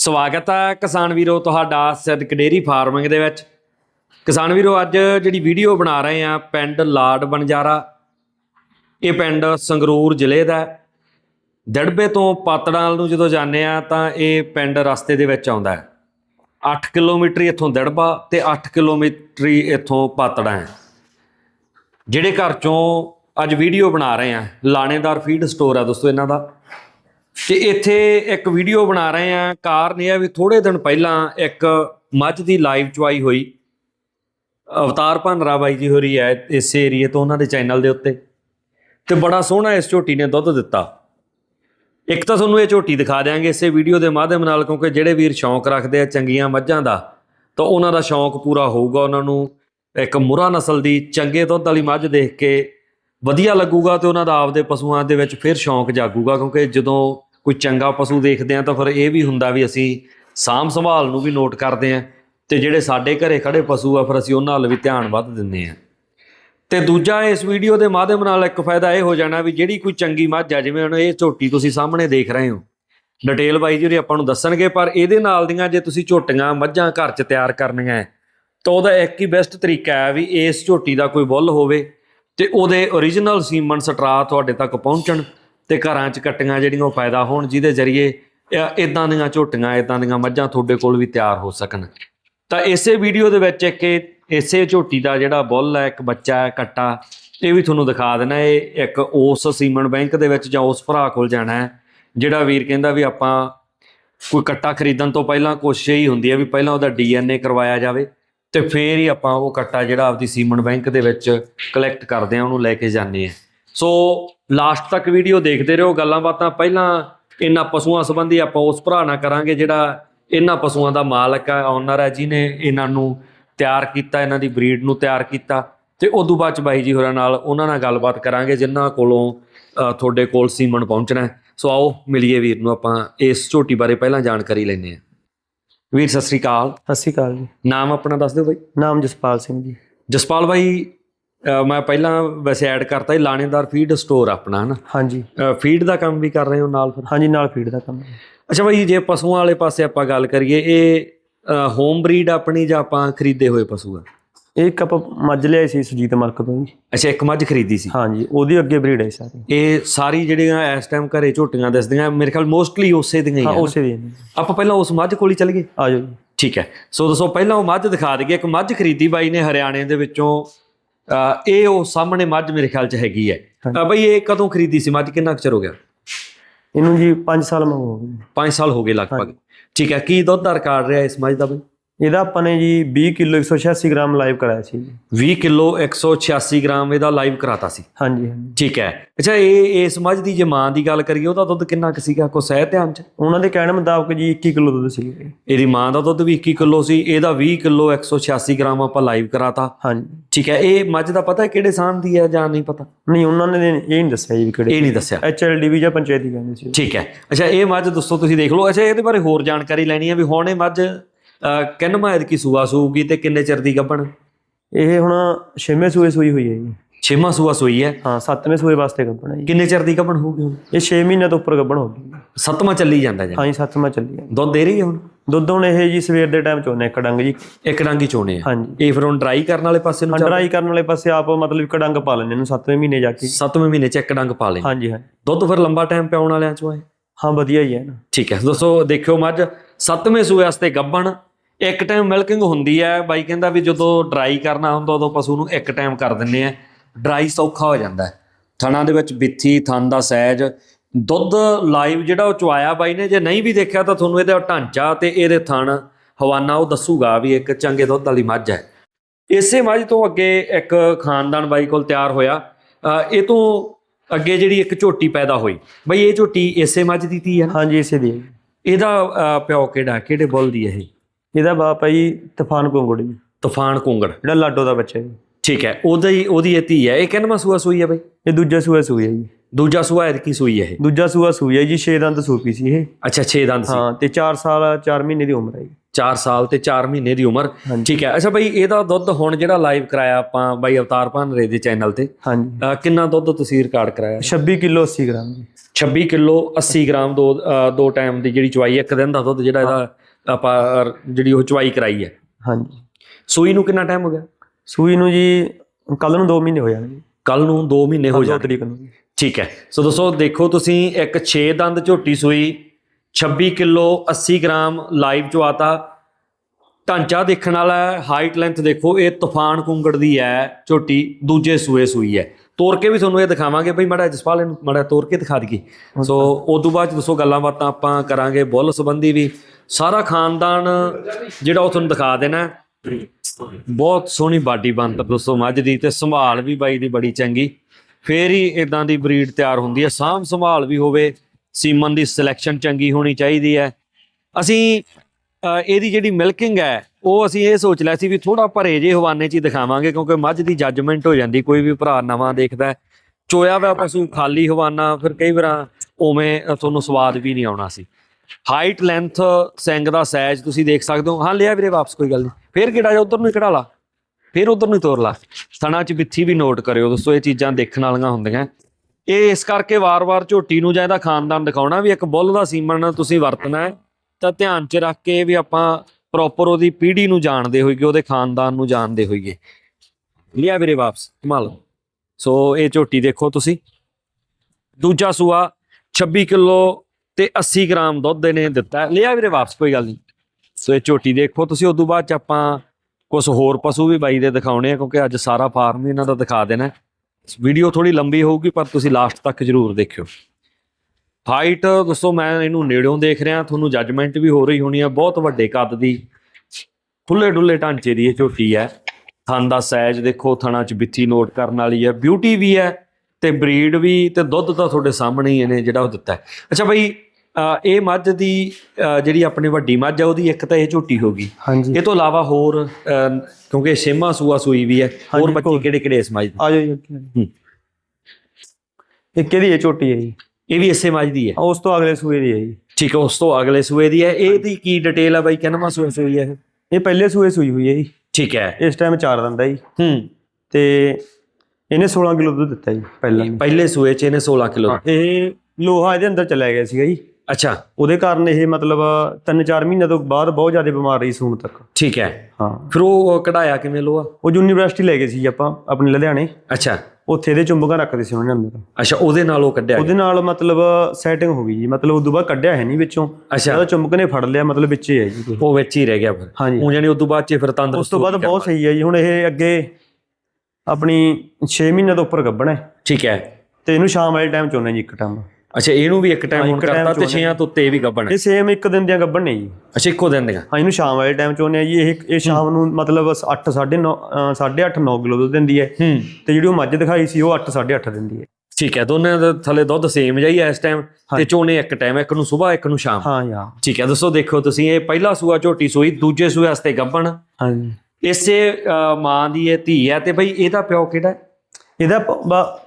ਸਵਾਗਤ ਹੈ ਕਿਸਾਨ ਵੀਰੋ ਤੁਹਾਡਾ ਸਿੱਧਕ ਡੇਰੀ ਫਾਰਮਿੰਗ ਦੇ ਵਿੱਚ। ਕਿਸਾਨ ਵੀਰੋ, ਅੱਜ ਜਿਹੜੀ ਵੀਡੀਓ ਬਣਾ ਰਹੇ ਆ, ਪਿੰਡ ਲਾਡ ਬਣਜਾਰਾ ਇਹ ਪਿੰਡ ਸੰਗਰੂਰ ਜ਼ਿਲ੍ਹੇ ਦਾ ਦੜਬੇ ਤੋਂ ਪਾਤੜਾਂ ਨੂੰ ਜਦੋਂ ਜਾਂਦੇ ਆ, ਤਾਂ ਇਹ ਪਿੰਡ ਰਸਤੇ ਦੇ ਵਿੱਚ ਆਉਂਦਾ ਹੈ। 8 ਕਿਲੋਮੀਟਰ ਇੱਥੋਂ ਦੜਬਾ ਤੇ 8 ਕਿਲੋਮੀਟਰ ਇੱਥੋਂ ਪਾਤੜਾਂ ਹੈ। ਜਿਹੜੇ ਘਰ ਚੋਂ ਅੱਜ ਵੀਡੀਓ ਬਣਾ ਰਹੇ ਆ, ਲਾਣੇਦਾਰ ਫੀਡ ਸਟੋਰ ਆ ਦੋਸਤੋ ਇਹਨਾਂ ਦਾ। ਤੇ ਇੱਥੇ ਇੱਕ ਵੀਡੀਓ ਬਣਾ ਰਹੇ ਆ ਕਾਰਨ ਇਹ ਆ ਵੀ ਥੋੜੇ ਦਿਨ ਪਹਿਲਾਂ ਇੱਕ ਮੱਝ ਦੀ ਲਾਈਵ ਚੁਆਈ ਹੋਈ। ਅਵਤਾਰ ਭੰਨਰਾ ਬਾਈ ਜੀ ਹੋਰੀ ਹੈ ਇਸ ਏਰੀਏ ਤੋਂ ਉਹਨਾਂ ਦੇ ਚੈਨਲ ਦੇ ਉੱਤੇ। ਤੇ ਬੜਾ ਸੋਹਣਾ ਇਸ ਝੋਟੀ ਨੇ ਦੁੱਧ ਦਿੱਤਾ। ਇੱਕ ਤਾਂ ਤੁਹਾਨੂੰ ਇਹ ਝੋਟੀ ਦਿਖਾ ਦਿਆਂਗੇ ਇਸੇ ਵੀਡੀਓ ਦੇ ਮਾਧਿਅਮ ਨਾਲ, ਕਿਉਂਕਿ ਜਿਹੜੇ ਵੀਰ ਸ਼ੌਂਕ ਰੱਖਦੇ ਆ ਚੰਗੀਆਂ ਮੱਝਾਂ ਦਾ, ਤਾਂ ਉਹਨਾਂ ਦਾ ਸ਼ੌਂਕ ਪੂਰਾ ਹੋਊਗਾ ਉਹਨਾਂ ਨੂੰ। ਇੱਕ ਮੁਰਾ ਨਸਲ ਦੀ ਚੰਗੇ ਦੁੱਧ ਵਾਲੀ ਮੱਝ ਦੇਖ ਕੇ ਵਧੀਆ ਲੱਗੂਗਾ ਤੇ ਉਹਨਾਂ ਦਾ ਆਪਦੇ ਪਸ਼ੂਆਂ ਦੇ ਵਿੱਚ ਫਿਰ ਸ਼ੌਂਕ ਜਾਗੂਗਾ, ਕਿਉਂਕਿ ਜਦੋਂ ਕੋਈ ਚੰਗਾ ਪਸ਼ੂ ਦੇਖਦੇ ਆ ਤਾਂ ਫਿਰ ਇਹ ਵੀ ਹੁੰਦਾ ਵੀ ਅਸੀਂ ਸਾਂਭ ਸੰਭਾਲ ਨੂੰ ਵੀ ਨੋਟ ਕਰਦੇ ਆ ਤੇ ਜਿਹੜੇ ਸਾਡੇ ਘਰੇ ਖੜੇ ਪਸ਼ੂ ਆ, ਫਿਰ ਅਸੀਂ ਉਹਨਾਂ ਵੱਲ ਵੀ ਧਿਆਨ ਵੱਧ ਦਿੰਦੇ ਆ ਤੇ ਦੂਜਾ ਇਸ ਵੀਡੀਓ ਦੇ ਮਾਧਿਅਮ ਨਾਲ ਇੱਕ ਫਾਇਦਾ ਇਹ ਹੋ ਜਾਣਾ ਵੀ ਜਿਹੜੀ ਕੋਈ ਚੰਗੀ ਮੱਝ ਆ, ਜਿਵੇਂ ਹੁਣ ਇਹ ਝੋਟੀ ਤੁਸੀਂ ਸਾਹਮਣੇ ਦੇਖ ਰਹੇ ਹੋ। ਡਿਟੇਲ ਬਾਈ ਜੀ ਆਪਾਂ ਨੂੰ ਦੱਸਣਗੇ, ਪਰ ਇਹਦੇ ਨਾਲ ਦੀਆਂ ਜੇ ਤੁਸੀਂ ਝੋਟੀਆਂ ਮੱਝਾਂ ਘਰ 'ਚ ਤਿਆਰ ਕਰਨੀਆਂ ਤਾਂ ਉਹਦਾ ਇੱਕ ਹੀ ਬੈਸਟ ਤਰੀਕਾ ਹੈ ਵੀ ਇਸ ਝੋਟੀ ਦਾ ਕੋਈ ਬੁੱਲ ਹੋਵੇ ਤੇ ਉਹਦੇ origignal ਸੀਮਨ ਸਟਰਾ ਤੁਹਾਡੇ ਤੱਕ ਪਹੁੰਚਣ ਤੇ ਘਰਾਂ 'ਚ ਕੱਟੀਆਂ ਜਿਹੜੀਆਂ ਉਹ ਪੈਦਾ ਹੋਣ, ਜਿਹਦੇ ਜ਼ਰੀਏ ਇਦਾਂ ਦੀਆਂ ਝੋਟੀਆਂ ਇਦਾਂ ਦੀਆਂ ਮੱਝਾਂ ਤੁਹਾਡੇ ਕੋਲ ਵੀ ਤਿਆਰ ਹੋ ਸਕਣ। ਤਾਂ ਇਸੇ ਵੀਡੀਓ ਦੇ ਵਿੱਚ ਇੱਕ ਇਸੇ ਝੋਟੀ ਦਾ ਜਿਹੜਾ ਬੁੱਲ ਹੈ, ਇੱਕ ਬੱਚਾ ਹੈ, ਕੱਟਾ, ਇਹ ਵੀ ਤੁਹਾਨੂੰ ਦਿਖਾ ਦੇਣਾ, ਇਹ ਇੱਕ ਉਸ ਸੀਮਨ ਬੈਂਕ ਦੇ ਵਿੱਚ ਜਾਂ ਉਸ ਭਰਾ ਕੋਲ ਜਾਣਾ ਹੈ, ਜਿਹੜਾ ਵੀਰ ਕਹਿੰਦਾ ਵੀ ਆਪਾਂ ਕੋਈ ਕੱਟਾ ਖਰੀਦਣ ਤੋਂ ਪਹਿਲਾਂ ਕੋਸ਼ਿਸ਼ ਹੀ ਹੁੰਦੀ ਹੈ ਵੀ ਪਹਿਲਾਂ ਉਹਦਾ ਡੀਐਨਏ ਕਰਵਾਇਆ ਜਾਵੇ। ਤੇ ਫੇਰ ਹੀ ਆਪਾਂ ਉਹ ਕੱਟਾ ਜਿਹੜਾ ਆਪਦੀ ਸੀਮਨ ਬੈਂਕ ਦੇ ਵਿੱਚ ਕਲੈਕਟ ਕਰਦੇ ਆ ਉਹਨੂੰ ਲੈ ਕੇ ਜਾਂਦੇ ਆ ਸੋ ਲਾਸਟ ਤੱਕ ਵੀਡੀਓ ਦੇਖਦੇ ਰਹੋ, ਗੱਲਾਂ ਬਾਤਾਂ ਪਹਿਲਾਂ ਇਹਨਾਂ ਪਸ਼ੂਆਂ ਸੰਬੰਧੀ ਆਪਾਂ ਉਸ ਭਰਾ ਨਾਲ ਕਰਾਂਗੇ ਜਿਹੜਾ ਇਹਨਾਂ ਪਸ਼ੂਆਂ ਦਾ ਮਾਲਕ ਹੈ ਓਨਰ ਹੈ ਜਿਹਨੇ ਇਹਨਾਂ ਨੂੰ ਤਿਆਰ ਕੀਤਾ, ਇਹਨਾਂ ਦੀ ਬਰੀਡ ਨੂੰ ਤਿਆਰ ਕੀਤਾ। ਤੇ ਉਦੋਂ ਬਾਅਦ ਚ ਬਾਈ ਜੀ ਹੋਰਾਂ ਨਾਲ ਉਹਨਾਂ ਨਾਲ ਗੱਲਬਾਤ ਕਰਾਂਗੇ ਜਿਨ੍ਹਾਂ ਕੋਲੋਂ ਤੁਹਾਡੇ ਕੋਲ ਸੀਮਨ ਪਹੁੰਚਣਾ ਸੋ ਆਓ, ਮਿਲੀਏ ਵੀਰ ਨੂੰ ਆਪਾਂ ਇਸ ਝੋਟੀ ਬਾਰੇ ਪਹਿਲਾਂ ਜਾਣਕਾਰੀ ਲੈਂਦੇ ਹਾਂ। ਵੀਰ ਸਤਿ ਸ੍ਰੀ ਅਕਾਲ। ਸਤਿ ਸ਼੍ਰੀ ਅਕਾਲ ਜੀ। ਨਾਮ ਆਪਣਾ ਦੱਸ ਦਿਓ ਬਾਈ। ਨਾਮ ਜਸਪਾਲ ਸਿੰਘ ਜੀ। ਜਸਪਾਲ ਬਾਈ ਮੈਂ ਪਹਿਲਾਂ ਵੈਸੇ ਐਡ ਕਰਤਾ ਹੀ ਲਾਣੇਦਾਰ ਫੀਡ ਸਟੋਰ ਆਪਣਾ ਹਨਾ? ਹਾਂਜੀ। ਫੀਡ ਦਾ ਕੰਮ ਵੀ ਕਰ ਰਹੇ ਹੋ ਨਾਲ ਫਿਰ? ਹਾਂਜੀ ਨਾਲ ਫੀਡ ਦਾ ਕੰਮ। ਅੱਛਾ ਬਾਈ ਜੇ ਪਸ਼ੂਆਂ ਵਾਲੇ ਪਾਸੇ ਆਪਾਂ ਗੱਲ ਕਰੀਏ ਇਹ ਹੋਮ ਬਰੀਡ ਆਪਣੀ ਜਾਂ ਆਪਾਂ ਖਰੀਦੇ ਹੋਏ ਪਸ਼ੂ ਆ? ਇਹ ਇੱਕ ਆਪਾਂ ਮੱਝ ਲਿਆਈ ਸੀ ਸੁਜੀਤ ਮਲਕ ਤੋਂ ਜੀ। ਅੱਛਾ ਇੱਕ ਮੱਝ ਖਰੀਦੀ ਸੀ? ਹਾਂਜੀ ਉਹਦੀ ਅੱਗੇ ਬਰੀਡ ਹੈ ਸਾਰੀ। ਇਹ ਸਾਰੀ ਜਿਹੜੀਆਂ ਇਸ ਟਾਈਮ ਘਰੇ ਝੋਟੀਆਂ ਦਿਸਦੀਆਂ ਮੇਰੇ ਖਿਆਲ ਮੋਸਟਲੀ ਉਸੇ ਦੀਆਂ ਹੀ ਹਾਂ ਆ ਉਸੇ ਦੀ। ਆਪਾਂ ਪਹਿਲਾਂ ਉਸ ਮੱਝ ਕੋਲ ਹੀ ਚੱਲ ਗਏ? ਆ ਜਾਓ ਠੀਕ ਹੈ। ਸੋ ਦੱਸੋ ਪਹਿਲਾਂ ਉਹ ਮੱਝ ਦਿਖਾ ਦਈਏ। ਇੱਕ ਮੱਝ ਖਰੀਦੀ ਬਾਈ ਨੇ ਹਰਿਆਣੇ ਦੇ ਵਿੱਚੋਂ। ਇਹ ਉਹ ਸਾਹਮਣੇ ਮੱਝ ਮੇਰੇ ਖਿਆਲ 'ਚ ਹੈਗੀ ਹੈ। ਬਈ ਇਹ ਕਦੋਂ ਖਰੀਦੀ ਸੀ ਮੱਝ? ਕਿੰਨਾ ਚਿਰ ਹੋ ਗਿਆ? ਇਹਨੂੰ ਜੀ 5 ਸਾਲ ਹੋ ਗਏ। 5 ਸਾਲ ਹੋ ਗਏ ਲਗਭਗ। ਠੀਕ ਹੈ। ਕੀ ਦੁੱਧ ਦਾ ਰਿਕਾਰਡ ਰਿਹਾ ਇਸ ਮੱਝ ਦਾ ਬਈ? ਇਹਦਾ ਆਪਾਂ ਨੇ ਜੀ 20 ਕਿਲੋ 186 ਗ੍ਰਾਮ ਲਾਈਵ ਕਰਾਇਆ ਸੀ ਜੀ। 20 ਕਿਲੋ 186 ਗ੍ਰਾਮ ਇਹਦਾ ਲਾਈਵ ਕਰਾਤਾ ਸੀ। ਹਾਂਜੀ ਹਾਂਜੀ। ਠੀਕ ਹੈ। ਅੱਛਾ ਇਹ ਇਸ ਮੱਝ ਦੀ ਜੇ ਮਾਂ ਦੀ ਗੱਲ ਕਰੀਏ ਉਹਦਾ ਦੁੱਧ ਕਿੰਨਾ ਕੁ ਸੀਗਾ? ਕੋ ਸਹਿ ਧਿਆਨ 'ਚ? ਉਹਨਾਂ ਦੇ ਕਹਿਣ ਮੁਤਾਬਕ ਜੀ 21 ਕਿਲੋ ਦੁੱਧ ਸੀ। ਇਹਦੀ ਮਾਂ ਦਾ ਦੁੱਧ ਵੀ 21 ਕਿਲੋ ਸੀ। ਇਹਦਾ 20 ਕਿਲੋ 186 ਗ੍ਰਾਮ ਆਪਾਂ ਲਾਈਵ ਕਰਾਤਾ। ਹਾਂਜੀ। ਠੀਕ ਹੈ ਇਹ ਮੱਝ ਦਾ ਪਤਾ ਕਿਹੜੇ ਸਾਨ ਦੀ ਹੈ ਜਾਂ ਨਹੀਂ ਪਤਾ? ਨਹੀਂ ਉਹਨਾਂ ਨੇ ਇਹ ਨਹੀਂ ਦੱਸਿਆ ਜੀ ਕਿਹੜੇ ਇਹ ਨਹੀਂ ਦੱਸਿਆ। ਐਚਐਲਡੀ ਵੀ ਜਾਂ ਪੰਚਾਇਤੀ ਕਹਿੰਦੇ ਸੀ। ਠੀਕ ਹੈ। ਅੱਛਾ ਇਹ ਮੱਝ ਦੋਸਤੋ ਤੁਸੀਂ ਦੇਖ ਲਓ। ਅੱਛਾ ਇਹਦੇ ਬਾਰੇ ਹੋਰ ਜਾਣਕਾਰੀ ਲੈਣੀ ਹੈ ਵੀ ਹੁਣ ਇਹ ਮੱਝ ਕਿੰਨਵਾਂ ਐਤਕੀ ਸੂਆ ਸੂਗੀ ਤੇ ਕਿੰਨੇ ਚਿਰ ਦੀ ਗੱਭਣ? ਇਹ ਹੁਣ ਛੇਵੇਂ ਸੂਏ ਸੂਈ ਹੋਈ ਹੈ ਜੀ। ਛੇਵਾਂ ਸੂਆ ਸੂਈ ਹੈ? ਹਾਂ ਸੱਤਵੇਂ ਸੂਏ ਵਾਸਤੇ ਗੱਭਣ ਹੈ ਜੀ। ਕਿੰਨੇ ਚਿਰ ਦੀ ਗੱਭਣ ਹੋਊਗੀ ਹੁਣ? ਇਹ 6 ਮਹੀਨਿਆਂ ਤੋਂ ਉੱਪਰ ਗੱਭਣ ਹੋ ਗਈ ਸੱਤਵਾਂ ਚੱਲੀ ਜਾਂਦਾ ਜੀ। ਹਾਂਜੀ ਸੱਤਵਾਂ ਚੱਲੀ ਹੈ ਦੁੱਧ ਦੇ ਰਹੀ ਹੈ ਹੁਣ? ਦੁੱਧ ਹੁਣ ਇਹ ਜੀ ਸਵੇਰ ਦੇ ਟਾਈਮ ਚੋਨੇ ਕੜੰਗ ਜੀ। ਇੱਕ ਡਾਂਗੀ ਚੋਣੇ ਆ। ਹਾਂਜੀ। ਇਹ ਫਿਰ ਹੁਣ ਡਰਾਈ ਕਰਨ ਵਾਲੇ ਪਾਸੇ ਨੂੰ ਡਰਾਈ ਕਰਨ ਵਾਲੇ ਪਾਸੇ ਆਪ ਮਤਲਬ ਕੜੰਗ ਪਾ ਲੈਂਦੇ ਇਹਨੂੰ 7ਵੇਂ ਮਹੀਨੇ ਜਾ ਕੇ। ਸੱਤਵੇਂ ਮਹੀਨੇ ਚ ਇੱਕ ਡੰਗ ਪਾ ਲੈ। ਹਾਂਜੀ ਹਾਂਜੀ ਦੁੱਧ ਫਿਰ ਲੰਬਾ ਟਾਈਮ ਪਿਆਉਣ ਵਾਲਿਆਂ ਚੋਂ ਹੈ? ਹਾਂ ਵਧੀਆ ਹੀ ਹੈ ਨਾ। ਠੀਕ ਹੈ ਦੋਸਤੋ ਦੇਖਿਓ ਮੱਝ ਸੱਤਵੇਂ ਸੂਏ ਵਾਸਤੇ ਗੱਭਣ ਇੱਕ ਟਾਈਮ ਮਿਲਕਿੰਗ ਹੁੰਦੀ ਹੈ ਬਾਈ ਕਹਿੰਦਾ ਵੀ ਜਦੋਂ ਡਰਾਈ ਕਰਨਾ ਹੁੰਦਾ ਉਦੋਂ ਪਸ਼ੂ ਨੂੰ ਇੱਕ ਟਾਈਮ ਕਰ ਦਿੰਨੇ ਆ। ਡਰਾਈ ਸੌਖਾ ਹੋ ਜਾਂਦਾ ਹੈ। ਥਣਾ ਦੇ ਵਿੱਚ ਬਿੱਥੀ ਥਣ ਦਾ ਸਾਈਜ਼ ਦੁੱਧ ਲਾਈਵ ਜਿਹੜਾ ਉਹ ਚੁਆਇਆ ਬਾਈ ਨੇ ਜੇ ਨਹੀਂ ਵੀ ਦੇਖਿਆ ਤਾਂ ਤੁਹਾਨੂੰ ਇਹਦਾ ਢਾਂਚਾ ਤੇ ਇਹਦੇ ਥਣ ਹਵਾਨਾ ਉਹ ਦੱਸੂਗਾ ਵੀ ਇੱਕ ਚੰਗੇ ਦੁੱਧ ਵਾਲੀ ਮੱਝ ਹੈ। ਇਸੇ ਮੱਝ ਤੋਂ ਅੱਗੇ ਇੱਕ ਖਾਨਦਾਨ ਬਾਈ ਕੋਲ ਤਿਆਰ ਹੋਇਆ। ਇਹ ਤੋਂ ਅੱਗੇ ਜਿਹੜੀ ਇੱਕ ਝੋਟੀ ਪੈਦਾ ਹੋਈ। ਬਈ ਇਹ ਝੋਟੀ ਇਸੇ ਮੱਝ ਦੀ ਤੀ ਹੈ? ਹਾਂਜੀ ਇਸੇ ਦੀ। ਇਹਦਾ ਪਿਓ ਕਿਹੜਾ ਕਿਹੜੇ ਬੁੱਲ ਦੀ ਹੈ ਇਹ? ਇਹਦਾ ਬਾਪ ਹੈ ਜੀ ਤੂਫਾਨ ਕੋਂਗੜ। ਜੀ ਤੂਫਾਨ ਕੁੰਗੜ। ਜਿਹੜਾ ਲਾਡੋ ਦਾ ਬੱਚਾ ਹੈ ਜੀ। ਠੀਕ ਹੈ ਉਹਦਾ ਹੀ ਉਹਦੀ ਇਹ ਧੀ ਹੈ। ਇਹ ਕਿੰਨਵਾਂ ਸੂਆ ਸੂਈ ਹੈ ਬਈ? ਇਹ ਦੂਜਾ ਸੂਆ ਸੂਈ ਹੈ ਜੀ। ਦੂਜਾ ਸੂਆ ਇਹਦੀ ਕੀ ਸੂਈ ਹੈ ਇਹ? ਦੂਜਾ ਸੂਆ ਸੂਈ ਹੈ ਜੀ 6 ਦੰਦ ਸੂਪੀ ਸੀ ਇਹ। ਅੱਛਾ 6 ਦੰਦ ਸੀ। ਹਾਂ ਤੇ 4 ਸਾਲ 4 ਮਹੀਨੇ ਦੀ ਉਮਰ ਹੈ ਜੀ। 4 ਸਾਲ ਤੇ 4 ਮਹੀਨੇ ਦੀ ਉਮਰ। ਠੀਕ ਹੈ ਅੱਛਾ ਬਈ ਇਹਦਾ ਦੁੱਧ ਹੁਣ ਜਿਹੜਾ ਲਾਈਵ ਕਰਾਇਆ ਆਪਾਂ ਬਾਈ ਅਵਤਾਰ ਭਾਨਰੇ ਦੇ ਚੈਨਲ ਤੇ ਹਾਂਜੀ। ਕਿੰਨਾ ਦੁੱਧ ਤੁਸੀਂ ਰਿਕਾਰਡ ਕਰਾਇਆ? 26 ਕਿਲੋ 80 ਗ੍ਰਾਮ ਜੀ। 26 ਕਿਲੋ 80 ਗ੍ਰਾਮ ਦੋ ਦੋ ਟਾਈਮ ਦੀ ਜਿਹੜੀ ਚਵਾਈ ਇੱਕ ਦਿਨ ਦਾ ਦੁੱਧ ਜਿਹੜਾ ਇਹਦਾ ਆਪਾਂ ਜਿਹੜੀ ਉਹ ਚਵਾਈ ਕਰਾਈ ਹੈ। ਹਾਂਜੀ। ਸੂਈ ਨੂੰ ਕਿੰਨਾ ਟਾਈਮ ਹੋ ਗਿਆ? ਸੂਈ ਨੂੰ ਜੀ ਕੱਲ ਨੂੰ 2 ਮਹੀਨੇ ਹੋ ਜਾਣਗੇ। ਜੀ ਕੱਲ ਨੂੰ 2 ਮਹੀਨੇ ਹੋ ਜਾਣਗੇ। ਤਰੀਕ ਨੂੰ। ਠੀਕ ਹੈ। ਸੋ ਦੋਸਤੋ ਦੇਖੋ ਤੁਸੀਂ ਇੱਕ 6 ਦੰਦ ਝੋਟੀ ਸੂਈ 26 ਕਿਲੋ 80 ਗ੍ਰਾਮ ਲਾਈਵ ਚਵਾਤਾ ਢਾਂਚਾ ਦੇਖਣ ਵਾਲਾ ਹਾਈਟ ਲੈਂਥ ਦੇਖੋ ਇਹ ਤੂਫਾਨ ਕੁੰਗੜ ਦੀ ਹੈ ਝੋਟੀ ਦੂਜੇ ਸੂਏ ਸੂਈ ਹੈ। ਤੋੜ ਕੇ ਵੀ ਤੁਹਾਨੂੰ ਇਹ ਦਿਖਾਵਾਂਗੇ ਭਈ ਮੜਾ ਜਸਪਾਲ ਇਹਨੂੰ ਮੜਾ ਤੋੜ ਕੇ ਦਿਖਾ ਦਈਏ। ਸੋ ਉਸ ਤੋਂ ਬਾਅਦ ਦੱਸੋ ਗੱਲਾਂ ਬਾਤਾਂ ਆਪਾਂ ਕਰਾਂਗੇ ਬੁੱਲ ਸੰਬੰਧੀ ਵੀ। ਸਾਰਾ ਖਾਨਦਾਨ ਜਿਹੜਾ ਉਹ ਤੁਹਾਨੂੰ ਦਿਖਾ ਦੇਣਾ ਬਹੁਤ ਸੋਹਣੀ ਬਾਡੀ ਬਣਤਰ ਦੋਸਤੋ ਮੱਝ ਦੀ ਤੇ ਸੰਭਾਲ ਵੀ ਬਾਈ ਦੀ ਬੜੀ ਚੰਗੀ। ਫੇਰ ਹੀ ਇਦਾਂ ਦੀ ਬਰੀਡ ਤਿਆਰ ਹੁੰਦੀ ਹੈ। ਸਾਂਭ ਸੰਭਾਲ ਵੀ ਹੋਵੇ, ਸੀਮਨ ਦੀ ਸਿਲੈਕਸ਼ਨ ਚੰਗੀ ਹੋਣੀ ਚਾਹੀਦੀ ਹੈ। ਅਸੀਂ ਇਹਦੀ ਜਿਹੜੀ ਮਿਲਕਿੰਗ ਹੈ, ਉਹ ਅਸੀਂ ਇਹ ਸੋਚ ਲਿਆ ਸੀ ਵੀ ਥੋੜਾ ਭਰੇ ਜੇ ਹਵਾਨੇ 'ਚ ਹੀ ਦਿਖਾਵਾਂਗੇ ਕਿਉਂਕਿ ਮੱਝ ਦੀ ਜੱਜਮੈਂਟ ਹੋ ਜਾਂਦੀ, ਕੋਈ ਵੀ ਭਰਾ ਨਵਾਂ ਦੇਖਦਾ ਚੋਇਆ ਵਾ ਪਸ਼ੂ ਖਾਲੀ ਹਵਾਨਾ, ਫਿਰ ਕਈ ਵਾਰ ਉਵੇਂ ਤੁਹਾਨੂੰ ਸਵਾਦ ਵੀ ਨਹੀਂ ਆਉਣਾ ਸੀ। ਹਾਈਟ ਲੈਂਥ ਸਿੰਗ ਦਾ ਸਾਈਜ਼ ਤੁਸੀਂ ਦੇਖ ਸਕਦੇ ਹੋ। ਹਾਂ, ਲਿਆ ਵੀਰੇ ਵਾਪਸ, ਕੋਈ ਗੱਲ ਨਹੀਂ। ਫੇਰ ਕਿਹੜਾ ਜਾ ਉਧਰ ਨੂੰ ਹੀ ਕਢਾ ਲਾ। ਫਿਰ ਉਧਰ ਨੂੰ ਹੀ ਤੋਰ ਲਾ। ਥਣਾ 'ਚ ਵਿੱਥੀ ਵੀ ਨੋਟ ਕਰਿਓ ਦੋਸਤੋ, ਇਹ ਚੀਜ਼ਾਂ ਦੇਖਣ ਵਾਲੀਆਂ ਹੁੰਦੀਆਂ। ਇਹ ਇਸ ਕਰਕੇ ਵਾਰ-ਵਾਰ ਝੋਟੀ ਨੂੰ ਜਾਂ ਇਹਦਾ ਖਾਨਦਾਨ ਦਿਖਾਉਣਾ ਵੀ ਇੱਕ ਬੁੱਲ ਦਾ ਸੀਮਨ ਤੁਸੀਂ ਵਰਤਣਾ ਹੈ। ਤਾਂ ਧਿਆਨ 'ਚ ਰੱਖ ਕੇ ਵੀ ਆਪਾਂ ਪ੍ਰੋਪਰ ਉਹਦੀ ਪੀੜ੍ਹੀ ਨੂੰ ਜਾਣਦੇ ਹੋਈਏ, ਉਹਦੇ ਖਾਨਦਾਨ ਨੂੰ ਜਾਣਦੇ ਹੋਈਏ। ਲਿਆ ਵੀਰੇ ਵਾਪਸ ਕਮਾਲ ਸੋ ਇਹ ਝੋਟੀ ਦੇਖੋ ਤੁਸੀਂ। ਦੂਜਾ ਸੂਆ 26 ਕਿਲੋ ਤੇ 80 ਗ੍ਰਾਮ ਦੁੱਧ ਇਹਨੇ ਦਿੱਤਾ ਲਿਆ ਵੀਰੇ ਵਾਪਸ, ਕੋਈ ਗੱਲ ਨਹੀਂ। ਸੋ ਇਹ ਝੋਟੀ ਦੇਖੋ ਤੁਸੀਂ, ਉਦੋਂ ਬਾਅਦ ਚ ਆਪਾਂ ਕੁਝ ਹੋਰ ਪਸ਼ੂ ਵੀ ਬਾਈ ਦੇ ਦਿਖਾਉਣੇ ਆ, ਕਿਉਂਕਿ ਅੱਜ ਸਾਰਾ ਫਾਰਮ ਹੀ ਇਹਨਾਂ ਦਾ ਦਿਖਾ ਦੇਣਾ ਵੀਡੀਓ ਥੋੜੀ ਲੰਬੀ ਹੋਊਗੀ, ਪਰ ਤੁਸੀਂ ਲਾਸਟ ਤੱਕ ਜਰੂਰ ਦੇਖਿਓ। ਹਾਈਟ ਦੋਸਤੋ ਮੈਂ ਇਹਨੂੰ ਨੇੜਿਓਂ ਦੇਖ ਰਿਹਾ, ਤੁਹਾਨੂੰ ਜੱਜਮੈਂਟ ਵੀ ਹੋ ਰਹੀ ਹੋਣੀ ਆ, ਬਹੁਤ ਵੱਡੇ ਕੱਦ ਦੀ ਖੁੱਲੇ ਡੁੱਲੇ ਢਾਂਚੇ ਦੀ ਇਹ ਝੋਟੀ ਹੈ। ਥਣ ਦਾ ਸਾਈਜ਼ ਦੇਖੋ, ਥਣਾ ਚ ਬਿੱਥੀ ਨੋਟ ਕਰਨ ਵਾਲੀ ਹੈ ਬਿਊਟੀ ਵੀ ਹੈ ਤੇ ਬਰੀਡ ਵੀ, ਤੇ ਦੁੱਧ ਤਾਂ ਤੁਹਾਡੇ ਸਾਹਮਣੇ ਹੀ ਇਹਨੇ ਜਿਹੜਾ ਉਹ ਦਿੱਤਾ ਅੱਛਾ ਬਈ ਇਹ ਮੱਝ ਦੀ ਜਿਹੜੀ ਆਪਣੀ ਵੱਡੀ ਮੱਝ ਆ ਉਹਦੀ ਇੱਕ ਤਾਂ ਇਹ ਝੋਟੀ ਹੋ ਗਈ। ਹਾਂਜੀ। ਇਹ ਤੋਂ ਇਲਾਵਾ ਹੋਰ ਕਿਉਂਕਿ ਛੇਮਾ ਸੂਆ ਸੂਈ ਵੀ ਹੈ ਹੋਰ ਬੱਚੇ। ਕਿਹੜੇ ਕਿਹੜੇ ਇਸ ਮੱਝ ਦੇ? ਆ ਜਾਓ ਜੀ ਅੱਗੇ। ਹੂੰ। ਇਹ ਝੋਟੀ ਹੈ ਜੀ? ਇਹ ਵੀ ਇਸੇ ਮੱਝ ਦੀ ਹੈ। ਆ ਉਸ ਤੋਂ ਅਗਲੇ ਸੂਏ ਦੀ ਹੈ ਜੀ। ਠੀਕ ਹੈ ਉਸ ਤੋਂ ਅਗਲੇ ਸੂਏ ਦੀ ਹੈ। ਇਹਦੀ ਕੀ ਡਿਟੇਲ ਹੈ ਬਾਈ ਕਿੰਨਵਾਂ ਸੂਆ ਸੂਈ ਹੈ ਇਹ? ਇਹ ਪਹਿਲੇ ਸੂਏ ਸੂਈ ਹੋਈ ਹੈ ਜੀ। ਠੀਕ ਹੈ। ਇਸ ਟਾਈਮ ਚਾਰ ਦਿੰਦਾ ਜੀ। ਹੂੰ। ਤੇ ਇਹਨੇ 16 ਕਿਲੋ ਦੁੱਧ ਦਿੱਤਾ ਜੀ ਪਹਿਲਾਂ। ਪਹਿਲੇ ਸੂਏ ਚ ਇਹਨੇ 16 ਕਿਲੋ ਇਹ ਲੋਹਾ ਇਹਦੇ ਅੰਦਰ ਚਲਾ ਗਿਆ ਸੀਗਾ ਜੀ। ਅੱਛਾ। ਉਹਦੇ ਕਾਰਨ ਇਹ ਮਤਲਬ 3-4 ਮਹੀਨੇ ਤੋਂ ਬਾਅਦ ਬਹੁਤ ਜ਼ਿਆਦਾ ਬਿਮਾਰ ਰਹੀ ਸੂਣ ਤੱਕ। ਠੀਕ ਹੈ। ਹਾਂ। ਫਿਰ ਉਹ ਕਢਾਇਆ ਕਿਵੇਂ ਲੋਆ ਉਹ ਯੂਨੀਵਰਸਿਟੀ ਲੈ ਗਏ ਸੀ ਆਪਾਂ ਆਪਣੇ ਲੁਧਿਆਣੇ। ਅੱਛਾ। ਉੱਥੇ ਇਹਦੇ ਚੁੰਬਕਾਂ ਰੱਖਦੇ ਸੀ ਉਹਨਾਂ ਨੇ ਅੰਦਰ। ਅੱਛਾ ਉਹਦੇ ਨਾਲ ਉਹ ਕੱਢਿਆ ਉਹਦੇ ਨਾਲ ਮਤਲਬ ਸੈਟਿੰਗ ਹੋ ਗਈ ਜੀ। ਮਤਲਬ ਉਦੋਂ ਬਾਅਦ ਕੱਢਿਆ ਹੈ ਨਹੀਂ ਵਿੱਚੋਂ। ਅੱਛਾ। ਉਹਦਾ ਚੁੰਬਕ ਨੇ ਫੜ ਲਿਆ ਮਤਲਬ ਵਿੱਚ ਹੀ ਹੈ ਜੀ। ਉਹ ਵਿੱਚ ਹੀ ਰਹਿ ਗਿਆ ਫਿਰ। ਹਾਂਜੀ ਉਹ ਜਾਨੀ ਉਸ ਤੋਂ ਬਾਅਦ ਚ ਫਿਰ ਉਸ ਤੰਦਰੁਸਤ ਤੋਂ ਬਾਅਦ। ਬਹੁਤ ਸਹੀ ਹੈ ਜੀ। ਹੁਣ ਇਹ ਅੱਗੇ ਆਪਣੀ 6 ਮਹੀਨੇ ਤੋਂ ਉੱਪਰ ਗੱਭਣਾ ਹੈ। ਠੀਕ ਹੈ। ਤੇ ਇਹਨੂੰ ਸ਼ਾਮ ਵਾਲੇ ਟਾਈਮ ਚੋਣਾ ਜੀ ਇੱਕ ਟਾਈਮ ਅੱਛਾ ਇਹਨੂੰ ਵੀ ਇੱਕ ਟਾਈਮ ਹੁਣ ਕਰਤਾ ਤੇ ਚੋਣਾ। ਛੇਆਂ ਤੋਂ ਉੱਤੇ ਵੀ ਗੱਬਣ ਇਹ ਸੇਮ ਇੱਕ ਦਿਨ ਦੀਆਂ ਗੱਭਣ ਨੇ ਜੀ। ਅੱਛਾ ਇੱਕੋ ਦਿਨ ਦੀਆਂ? ਹਾਂ ਇਹਨੂੰ ਸ਼ਾਮ ਵਾਲੇ ਟਾਈਮ ਚੋਣੇ ਆ ਜੀ। ਇਹ ਇਹ ਸ਼ਾਮ ਨੂੰ ਮਤਲਬ 8 9.5 8.5 9 ਕਿਲੋ ਦੁੱਧ ਦਿੰਦੀ ਹੈ। ਤੇ ਜਿਹੜੀ ਉਹ ਮੱਝ ਦਿਖਾਈ ਸੀ ਉਹ 8 8.5 ਦਿੰਦੀ ਹੈ। ਠੀਕ ਹੈ ਦੋਨਾਂ ਦੇ ਥੱਲੇ ਦੁੱਧ ਸੇਮ ਜਾਈ ਇਸ ਟਾਈਮ ਤੇ। ਚੋਣੇ ਇੱਕ ਟਾਈਮ ਇੱਕ ਨੂੰ ਸਵੇਰ ਇੱਕ ਨੂੰ ਸ਼ਾਮ। ਹਾਂ ਯਾਰ। ਠੀਕ ਹੈ ਦੋਸਤੋ ਦੇਖੋ ਤੁਸੀਂ ਇਹ ਪਹਿਲਾ ਸੂਆ ਝੋਟੀ ਸੂਈ ਦੂਜੇ ਸੂਏ ਵਾਸਤੇ ਗੱਬਣ। ਹਾਂਜੀ। ਇਸੇ ਮਾਂ ਦੀ ਇਹ ਧੀ ਹੈ ਤੇ ਬਈ ਇਹਦਾ ਪਿਓ ਕਿਹੜਾ ਇਹਦਾ